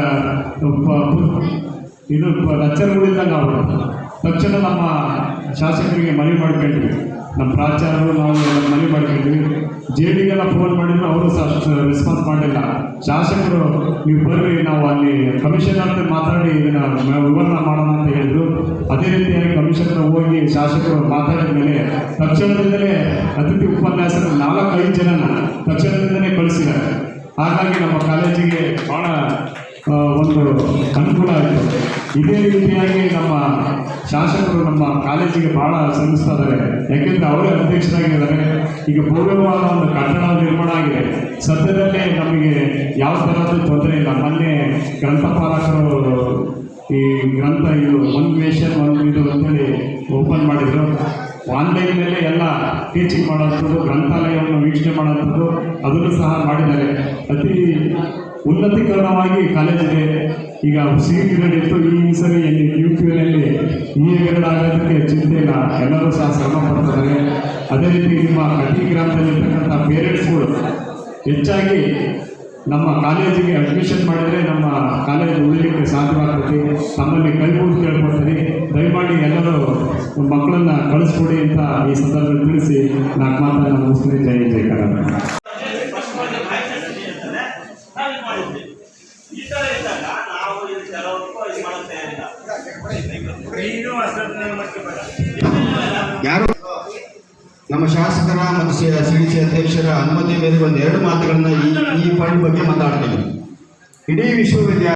ಇದು ಲೆಕ್ಚರ್ಗಳಿದ್ದಂಗೆ ಆಗ್ಬಿಟ್ಟು ತಕ್ಷಣ ನಮ್ಮ ಶಾಸಕರಿಗೆ ಮನವಿ ಮಾಡ್ಕೊಂಡ್ವಿ. ನಮ್ಮ ಪ್ರಾಚಾರ್ಯರು ನಾವು ಮನವಿ ಮಾಡ್ಕೊಂಡಿದ್ವಿ ಜೆ ಡಿಗೆಲ್ಲ ಫೋನ್ ಮಾಡಿದ್ರು, ಅವರು ಸಹ ರೆಸ್ಪಾನ್ಸ್ ಮಾಡಲಿಲ್ಲ. ಶಾಸಕರು, ನೀವು ಬರ್ರಿ, ನಾವು ಅಲ್ಲಿ ಕಮಿಷನರ್ ಮಾತಾಡಿ, ಇದನ್ನ ವಿವರಣೆ ಮಾಡೋಣ ಅಂತ ಹೇಳಿದ್ರು. ಅದೇ ರೀತಿಯಾಗಿ ಕಮಿಷನರ್ ಹೋಗಿ ಶಾಸಕರು ಮಾತಾಡಿದ ಮೇಲೆ ತಕ್ಷಣದಿಂದಲೇ ಅತಿಥಿ ಉಪನ್ಯಾಸಕರು ನಾಲ್ಕೈದು ಜನನ ತಕ್ಷಣದಿಂದಲೇ ಕಳಿಸಿದ್ದಾರೆ. ಹಾಗಾಗಿ ನಮ್ಮ ಕಾಲೇಜಿಗೆ ಭಾಳ ಒಂದು ಅನುಕೂಲ ಆಯಿತು ಇದೇ ರೀತಿಯಾಗಿ ನಮ್ಮ ಶಾಸಕರು ನಮ್ಮ ಕಾಲೇಜಿಗೆ ಭಾಳ ಶ್ರಮಿಸ್ತಾ ಇದ್ದಾರೆ. ಯಾಕೆಂದರೆ ಅವರೇ ಅಧ್ಯಕ್ಷರಾಗಿದ್ದಾರೆ. ಈಗ ಪೂರ್ವವಾದ ಒಂದು ಕಟ್ಟಡ ನಿರ್ಮಾಣ ಆಗಿದೆ. ಸದ್ಯದಲ್ಲೇ ನಮಗೆ ಯಾವ ಥರದ ತೊಂದರೆ ಇಲ್ಲ. ಮೊನ್ನೆ ಗ್ರಂಥಪಾಲಕರು ಈ ಗ್ರಂಥ ಇದು ಒನ್ ನೇಷನ್ ಒನ್ ಇದು ಅಂತೇಳಿ ಓಪನ್ ಮಾಡಿದರು. ಆನ್ಲೈನ್ ಮೇಲೆ ಎಲ್ಲ ಟೀಚಿಂಗ್ ಮಾಡೋಂಥದ್ದು ಗ್ರಂಥಾಲಯವನ್ನು ವೀಕ್ಷಣೆ ಮಾಡೋಂಥದ್ದು ಅದನ್ನು ಸಹ ಮಾಡಿದ್ದಾರೆ. ಅತಿ ಉನ್ನತೀಕರಣವಾಗಿ ಕಾಲೇಜಿಗೆ ಈಗ ಸಿ ಗ್ರೇಡ್ ಈ ಸರಿ ಯು ಪಿ ಎಲ್ಲಿ ಈ ಗ್ರೇಡ್ ಆಗೋದಕ್ಕೆ ಚಿಂತೆ ಇಲ್ಲ ಎಲ್ಲರೂ ಸಹ ಶ್ರಮ ಪಡ್ತಾರೆ ಅದೇ ರೀತಿ ನಿಮ್ಮ ಕಟಿ ಗ್ರಾಮದಲ್ಲಿರ್ತಕ್ಕಂಥ ಪೇರೆಂಟ್ಸ್ಗಳು ಹೆಚ್ಚಾಗಿ ನಮ್ಮ ಕಾಲೇಜಿಗೆ ಅಡ್ಮಿಷನ್ ಮಾಡಿದರೆ ನಮ್ಮ ಕಾಲೇಜ್ ಉಳಿಲಿಕ್ಕೆ ಸಾಧ್ಯವಾಗ್ತದೆ. ತಮ್ಮಲ್ಲಿ ಕೈ ಮುಗಿದು ಕೇಳ್ಕೊಡ್ತೀನಿ ದಯಮಾಡಿ ಎಲ್ಲರೂ ಮಕ್ಕಳನ್ನ ಕಳಿಸ್ಕೊಡಿ ಅಂತ ಈ ಸಂದರ್ಭದಲ್ಲಿ ತಿಳಿಸಿ ನಾಲ್ಕು ಮಾತನ್ನು ಮುಸ್ಲಿಂ ಜೈ ಜೈ ತರ ಇದ್ದಾಗ ನಾವು ಯಾರು? ನಮ್ಮ ಶಾಸಕರ ಮತ್ತು ಸಿಡಿಸಿ ಅಧ್ಯಕ್ಷರ ಅನುಮತಿ ಮೇಲೆ ಒಂದು ಎರಡು ಮಾತುಗಳನ್ನ ಈ ಈ ಪಾಯಿಂಟ್ ಬಗ್ಗೆ ಮಾತಾಡ್ತೀನಿ ಇಡೀ ವಿಶ್ವವಿದ್ಯಾಲಯ